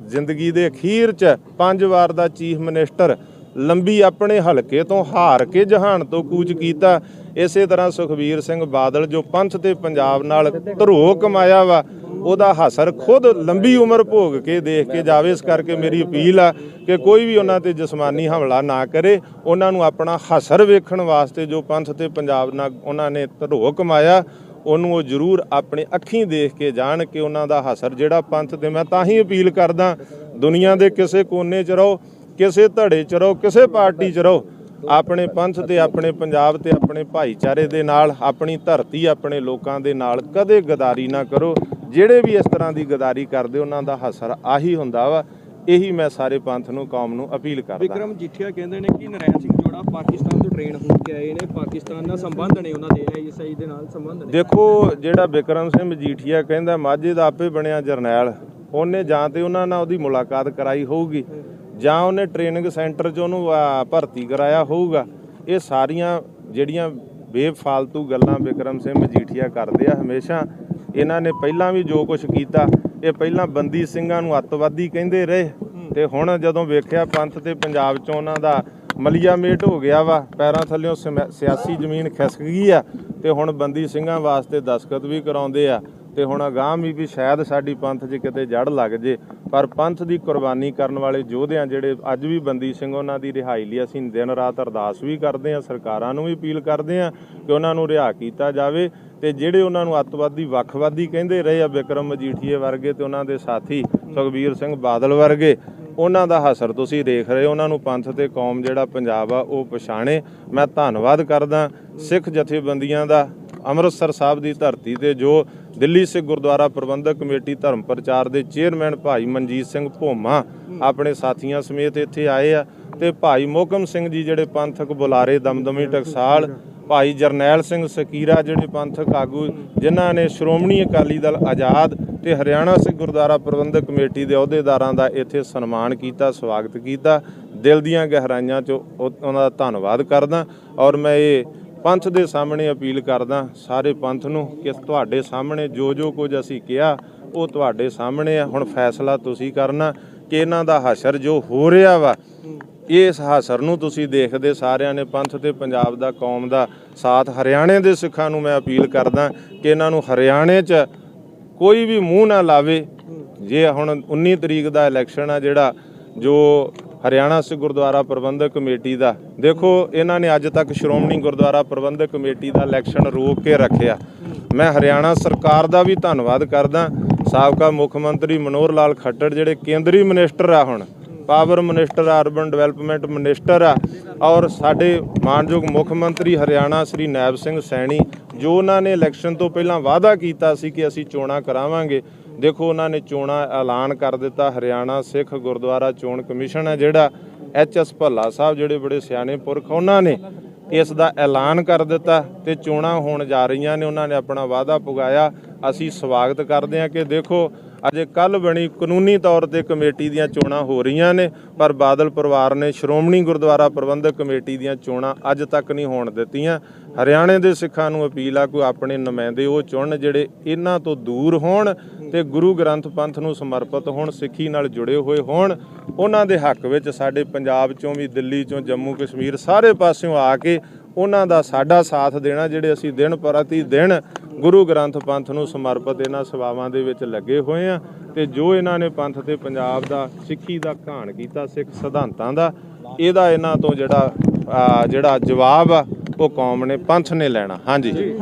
ਜ਼ਿੰਦਗੀ ਦੇ ਅਖੀਰ 'ਚ ਪੰਜ ਵਾਰ ਦਾ ਚੀਫ ਮਿਨਿਸਟਰ ਲੰਬੀ ਆਪਣੇ ਹਲਕੇ ਤੋਂ ਹਾਰ ਕੇ ਜਹਾਨ ਤੋਂ ਕੂਚ ਕੀਤਾ। ਇਸੇ ਤਰ੍ਹਾਂ ਸੁਖਬੀਰ ਸਿੰਘ ਬਾਦਲ ਜੋ ਪੰਥ ਤੇ ਪੰਜਾਬ ਨਾਲ ਧਰੋ ਕਮਾਇਆ ਵਾ, ਉਹਦਾ ਹਸਰ ਖੁਦ ਲੰਬੀ ਉਮਰ ਭੋਗ ਕੇ ਦੇਖ ਕੇ ਜਾਵੇ। ਇਸ ਕਰਕੇ ਮੇਰੀ ਅਪੀਲ ਆ ਕਿ ਕੋਈ ਵੀ ਉਹਨਾਂ ਤੇ ਜਿਸਮਾਨੀ ਹਮਲਾ ਨਾ ਕਰੇ। ਉਹਨਾਂ ਨੂੰ ਆਪਣਾ ਹਸਰ ਵੇਖਣ ਵਾਸਤੇ ਜੋ ਪੰਥ ਤੇ ਪੰਜਾਬ ਨਾਲ ਉਹਨਾਂ ਨੇ ਧਰੋ ਕਮਾਇਆ ਉਹਨੂੰ ਉਹ ਜ਼ਰੂਰ ਆਪਣੇ ਅੱਖੀਂ ਦੇਖ ਕੇ ਜਾਣ ਕਿ ਉਹਨਾਂ ਦਾ ਹਸਰ ਜਿਹੜਾ ਪੰਥ ਤੇ ਮੈਂ ਤਾਂ ਹੀ ਅਪੀਲ ਕਰਦਾ, ਦੁਨੀਆ ਦੇ ਕਿਸੇ ਕੋਨੇ 'ਚ ਰਹੋ, ਕਿਸੇ ਧੜੇ 'ਚ ਰਹੋ, ਕਿਸੇ ਪਾਰਟੀ 'ਚ ਰਹੋ। ਆਪਣੇ ਪੰਥ ਤੇ, ਆਪਣੇ ਪੰਜਾਬ ਤੇ, ਆਪਣੇ ਭਾਈਚਾਰੇ ਦੇ ਨਾਲ, ਆਪਣੀ ਧਰਤੀ, ਆਪਣੇ ਲੋਕਾਂ ਦੇ ਨਾਲ ਕਦੇ ਗਦਾਰੀ ਨਾ ਕਰੋ। ਜਿਹੜੇ ਵੀ ਇਸ ਤਰ੍ਹਾਂ ਦੀ ਗਦਾਰੀ ਕਰਦੇ, ਉਹਨਾਂ ਦਾ ਹਸਰ ਆਹੀ ਹੁੰਦਾ ਵਾ। ਇਹੀ ਮੈਂ ਸਾਰੇ ਪੰਥ ਨੂੰ ਕੌਮ ਨੂੰ ਅਪੀਲ ਕਰਦਾ ਵਿਕਰਮ ਜੀਠੀਆ ਕਹਿੰਦੇ ਨੇ ਕਿ ਨਰੈਣ ਸਿੰਘ ਜੋੜਾ ਪਾਕਿਸਤਾਨ ਤੋਂ ਟ੍ਰੇਨ ਹੋ ਕੇ ਆਏ ਨੇ। ਪਾਕਿਸਤਾਨ ਨਾਲ ਸੰਬੰਧ ਨੇ ਉਹਨਾਂ ਦੇ ਆਈਐਸਆਈ ਦੇ ਨਾਲ ਸੰਬੰਧ ਨੇ। ਦੇਖੋ ਜਿਹੜਾ ਬਿਕਰਮ ਸਿੰਘ ਮਜੀਠੀਆ ਕਹਿੰਦਾ ਮਾਝੇ ਦਾ ਆਪੇ ਬਣਿਆ ਜਰਨੈਲ ਉਹਨੇ ਜਾਂ ਤੇ ਉਹਨਾਂ ਨਾਲ ਉਹਦੀ ਮੁਲਾਕਾਤ ਕਰਾਈ ਹੋਊਗੀ ਜਾਂ ਉਹਨੇ ਟ੍ਰੇਨਿੰਗ ਸੈਂਟਰ 'ਚ ਉਹਨੂੰ ਭਰਤੀ ਕਰਾਇਆ ਹੋਊਗਾ। ਇਹ ਸਾਰੀਆਂ ਜਿਹੜੀਆਂ ਬੇਫਾਲਤੂ ਗੱਲਾਂ ਬਿਕਰਮ ਸਿੰਘ ਮਜੀਠੀਆ ਕਰਦੇ ਆ ਹਮੇਸ਼ਾ ਇਹਨਾਂ ਨੇ ਪਹਿਲਾਂ ਵੀ ਜੋ ਕੁਝ ਕੀਤਾ ਇਹ ਪਹਿਲਾਂ ਬੰਦੀ ਸਿੰਘਾਂ ਨੂੰ ਅੱਤਵਾਦੀ ਕਹਿੰਦੇ ਰਹੇ ਤੇ ਹੁਣ ਜਦੋਂ ਵੇਖਿਆ ਪੰਥ ਤੇ ਪੰਜਾਬ 'ਚੋਂ ਉਹਨਾਂ ਦਾ ਮਲੀਆ ਮੇਟ ਹੋ ਗਿਆ ਵਾ ਪੈਰਾਂ ਥੱਲਿਓਂ ਸਿਆਸੀ ਜ਼ਮੀਨ ਖਿਸਕ ਗਈ ਆ ਤੇ ਹੁਣ ਬੰਦੀ ਸਿੰਘਾਂ ਵਾਸਤੇ ਦਸਖਤ ਵੀ ਕਰਾਉਂਦੇ ਆ ਤੇ ਹੁਣ ਅਗਾਂਹ ਵੀ ਸ਼ਾਇਦ ਸਾਡੀ ਪੰਥ 'ਚ ਕਿਤੇ ਜੜ ਲੱਗ ਜੇ ਪਰ ਪੰਥ ਦੀ ਕੁਰਬਾਨੀ ਕਰਨ ਵਾਲੇ ਯੋਧਿਆਂ ਜਿਹੜੇ ਅੱਜ ਵੀ ਬੰਦੀ ਸਿੰਘ ਉਹਨਾਂ ਦੀ ਰਿਹਾਈ ਲਈ ਅਸੀਂ ਦਿਨ ਰਾਤ ਅਰਦਾਸ ਵੀ ਕਰਦੇ ਆ ਸਰਕਾਰਾਂ ਨੂੰ ਵੀ ਅਪੀਲ ਕਰਦੇ ਆ ਕਿ ਉਹਨਾਂ ਨੂੰ ਰਿਹਾ ਕੀਤਾ ਜਾਵੇ ਤੇ ਜਿਹੜੇ ਉਹਨਾਂ ਨੂੰ ਅੱਤਵਾਦੀ ਵੱਖਵਾਦੀ ਕਹਿੰਦੇ ਰਹੇ ਆ ਵਿਕਰਮ ਮਜੀਠੀਏ ਵਰਗੇ ਤੇ ਉਹਨਾਂ ਦੇ ਸਾਥੀ ਸੁਖਬੀਰ ਸਿੰਘ ਬਾਦਲ ਵਰਗੇ, ਉਹਨਾਂ ਦਾ ਹਸਰ ਤੁਸੀਂ ਦੇਖ ਰਹੇ ਉਹਨਾਂ ਨੂੰ ਪੰਥ ਤੇ ਕੌਮ ਜਿਹੜਾ ਪੰਜਾਬ ਆ ਉਹ ਪਛਾਣੇ। ਮੈਂ ਧੰਨਵਾਦ ਕਰਦਾ ਸਿੱਖ ਜਥੇਬੰਦੀਆਂ ਦਾ, ਅੰਮ੍ਰਿਤਸਰ ਸਾਹਿਬ ਦੀ ਧਰਤੀ ਤੇ ਜੋ ਦਿੱਲੀ ਸਿੱਖ ਗੁਰਦੁਆਰਾ ਪ੍ਰਬੰਧਕ ਕਮੇਟੀ ਧਰਮ ਪ੍ਰਚਾਰ ਦੇ ਚੇਅਰਮੈਨ ਭਾਈ ਮਨਜੀਤ ਸਿੰਘ ਭੋਮਾ ਆਪਣੇ ਸਾਥੀਆਂ ਸਮੇਤ ਇੱਥੇ ਆਏ ਆ ਤੇ ਭਾਈ ਮੋਕਮ ਸਿੰਘ ਜੀ ਜਿਹੜੇ ਪੰਥਕ ਬੁਲਾਰੇ ਦਮਦਮੀ ਟਕਸਾਲ ਭਾਈ ਜਰਨੈਲ ਸਿੰਘ ਸਕੀਰਾ, ਜਿਹੜੇ ਪੰਥਕ ਆਗੂ, ਜਿਨ੍ਹਾਂ ਨੇ ਸ਼੍ਰੋਮਣੀ ਅਕਾਲੀ ਦਲ ਆਜ਼ਾਦ ਤੇ ਹਰਿਆਣਾ ਸਿੱਖ ਗੁਰਦੁਆਰਾ ਪ੍ਰਬੰਧਕ ਕਮੇਟੀ ਦੇ ਅਹੁਦੇਦਾਰਾਂ ਦਾ ਇੱਥੇ ਸਨਮਾਨ ਕੀਤਾ, ਸਵਾਗਤ ਕੀਤਾ। ਦਿਲ ਦੀਆਂ ਗਹਿਰਾਈਆਂ 'ਚੋਂ ਉਹਨਾਂ ਦਾ ਧੰਨਵਾਦ ਕਰਦਾ ਔਰ ਮੈਂ ਇਹ ਪੰਥ ਦੇ ਸਾਹਮਣੇ ਅਪੀਲ ਕਰਦਾ, ਸਾਰੇ ਪੰਥ ਨੂੰ ਕਿ ਤੁਹਾਡੇ ਸਾਹਮਣੇ ਜੋ ਜੋ ਕੁਝ ਅਸੀਂ ਕਿਹਾ, ਉਹ ਤੁਹਾਡੇ ਸਾਹਮਣੇ ਆ। ਹੁਣ ਫੈਸਲਾ ਤੁਸੀਂ ਕਰਨਾ ਕਿ ਇਹਨਾਂ ਦਾ ਹਸ਼ਰ ਜੋ ਹੋ ਰਿਹਾ ਵਾ ਇਸ ਹਾਸਰ ਨੂੰ ਤੁਸੀਂ ਦੇਖਦੇ ਸਾਰਿਆਂ ਨੇ ਪੰਥ ਤੇ ਪੰਜਾਬ ਦਾ, ਕੌਮ ਦਾ ਸਾਥ ਹਰਿਆਣੇ ਦੇ ਸਿੱਖਾਂ ਨੂੰ ਮੈਂ ਅਪੀਲ ਕਰਦਾ ਕਿ ਇਹਨਾਂ ਨੂੰ ਹਰਿਆਣੇ 'ਚ ਕੋਈ ਵੀ ਮੂੰਹ ਨਾ ਲਾਵੇ। ਜੇ ਹੁਣ 19 ਤਰੀਕ ਦਾ ਇਲੈਕਸ਼ਨ ਆ ਜਿਹੜਾ, ਜੋ ਹਰਿਆਣਾ ਸਿੱਖ ਗੁਰਦੁਆਰਾ ਪ੍ਰਬੰਧਕ ਕਮੇਟੀ ਦਾ, ਦੇਖੋ ਇਹਨਾਂ ਨੇ ਅੱਜ ਤੱਕ ਸ਼੍ਰੋਮਣੀ ਗੁਰਦੁਆਰਾ ਪ੍ਰਬੰਧਕ ਕਮੇਟੀ ਦਾ ਇਲੈਕਸ਼ਨ ਰੋਕ ਕੇ ਰੱਖਿਆ। ਮੈਂ ਹਰਿਆਣਾ ਸਰਕਾਰ ਦਾ ਵੀ ਧੰਨਵਾਦ ਕਰਦਾ। ਸਾਬਕਾ ਮੁੱਖ ਮੰਤਰੀ ਮਨੋਹਰ ਲਾਲ ਖੱਟੜ, ਜਿਹੜੇ ਕੇਂਦਰੀ ਮਿਨਿਸਟਰ ਆ ਹੁਣ ਪਾਵਰ ਮਿਨਿਸਟਰ ਆ ਅਰਬਨ ਡਿਵੈਲਪਮੈਂਟ ਮਿਨਿਸਟਰ ਆ, ਔਰ ਸਾਡੇ ਮਾਨਯੋਗ ਮੁੱਖ ਮੰਤਰੀ ਹਰਿਆਣਾ ਸ੍ਰੀ ਨੈਬ ਸਿੰਘ ਸੈਣੀ, ਜੋ ਉਹਨਾਂ ਨੇ ਇਲੈਕਸ਼ਨ ਤੋਂ ਪਹਿਲਾਂ ਵਾਅਦਾ ਕੀਤਾ ਸੀ ਕਿ ਅਸੀਂ ਚੋਣਾਂ ਕਰਾਵਾਂਗੇ। ਦੇਖੋ, ਉਹਨਾਂ ਨੇ ਚੋਣਾਂ ਐਲਾਨ ਕਰ ਦਿੱਤਾ। ਹਰਿਆਣਾ ਸਿੱਖ ਗੁਰਦੁਆਰਾ ਚੋਣ ਕਮਿਸ਼ਨ ਹੈ ਜਿਹੜਾ, ਐਚ ਐਸ ਭੱਲਾ ਸਾਹਿਬ ਜਿਹੜੇ ਬੜੇ ਸਿਆਣੇ ਪੁਰਖ, ਉਹਨਾਂ ਨੇ ਇਸ ਦਾ ਐਲਾਨ ਕਰ ਦਿੱਤਾ ਤੇ ਚੋਣਾਂ ਹੋਣ ਜਾ ਰਹੀਆਂ ਨੇ। ਉਹਨਾਂ ਨੇ ਆਪਣਾ ਵਾਅਦਾ ਪੁਗਾਇਆ। ਅਸੀਂ ਸਵਾਗਤ ਕਰਦੇ ਹਾਂ ਕਿ ਦੇਖੋ ਅਜੇ ਕੱਲ ਬਣੀ ਕਾਨੂੰਨੀ ਤੌਰ ਤੇ ਕਮੇਟੀ ਦੀਆਂ ਚੋਣਾਂ ਹੋ ਰਹੀਆਂ ਨੇ, ਪਰ ਬਾਦਲ ਪਰਿਵਾਰ ਨੇ ਸ਼੍ਰੋਮਣੀ ਗੁਰਦੁਆਰਾ ਪ੍ਰਬੰਧਕ ਕਮੇਟੀ ਦੀਆਂ ਚੋਣਾਂ ਅੱਜ ਤੱਕ ਨਹੀਂ ਹੋਣ ਦਿੱਤੀਆਂ। ਹਰਿਆਣੇ ਦੇ ਸਿੱਖਾਂ ਨੂੰ ਅਪੀਲ ਆ ਕੋਈ ਆਪਣੇ ਨੁਮਾਇੰਦੇ ਉਹ ਚੁਣ ਜਿਹੜੇ ਇਹਨਾਂ ਤੋਂ ਦੂਰ ਹੋਣ ਤੇ ਗੁਰੂ ਗ੍ਰੰਥ ਪੰਥ ਨੂੰ ਸਮਰਪਿਤ ਹੋਣ, ਸਿੱਖੀ ਨਾਲ ਜੁੜੇ ਹੋਏ ਹੋਣ। ਉਹਨਾਂ ਦੇ ਹੱਕ ਵਿੱਚ ਸਾਡੇ ਪੰਜਾਬ ਚੋਂ ਵੀ, ਦਿੱਲੀ ਚੋਂ ਜੰਮੂ ਕਸ਼ਮੀਰ ਸਾਰੇ ਪਾਸਿਓਂ ਆ ਕੇ ਉਹਨਾਂ ਦਾ ਸਾਡਾ ਸਾਥ ਦੇਣਾ, ਜਿਹੜੇ ਅਸੀਂ ਦਿਨ ਪ੍ਰਤੀ ਦਿਨ ਗੁਰੂ ਗ੍ਰੰਥ ਪੰਥ ਨੂੰ ਸਮਰਪਿਤ ਇਹਨਾਂ ਸੇਵਾਵਾਂ ਦੇ ਵਿੱਚ ਲੱਗੇ ਹੋਏ ਆ ਤੇ ਜੋ ਇਹਨਾਂ ਨੇ ਪੰਥ ਤੇ ਪੰਜਾਬ ਦਾ, ਸਿੱਖੀ ਦਾ ਘਾਣ ਕੀਤਾ, ਸਿੱਖ ਸਿਧਾਂਤਾਂ ਦਾ, ਇਹਦਾ ਇਹਨਾਂ ਤੋਂ ਜਿਹੜਾ ਜਿਹੜਾ ਜਵਾਬ ਆ, ਉਹ ਕੌਮ ਨੇ, ਪੰਥ ਨੇ ਲੈਣਾ। ਹਾਂਜੀ।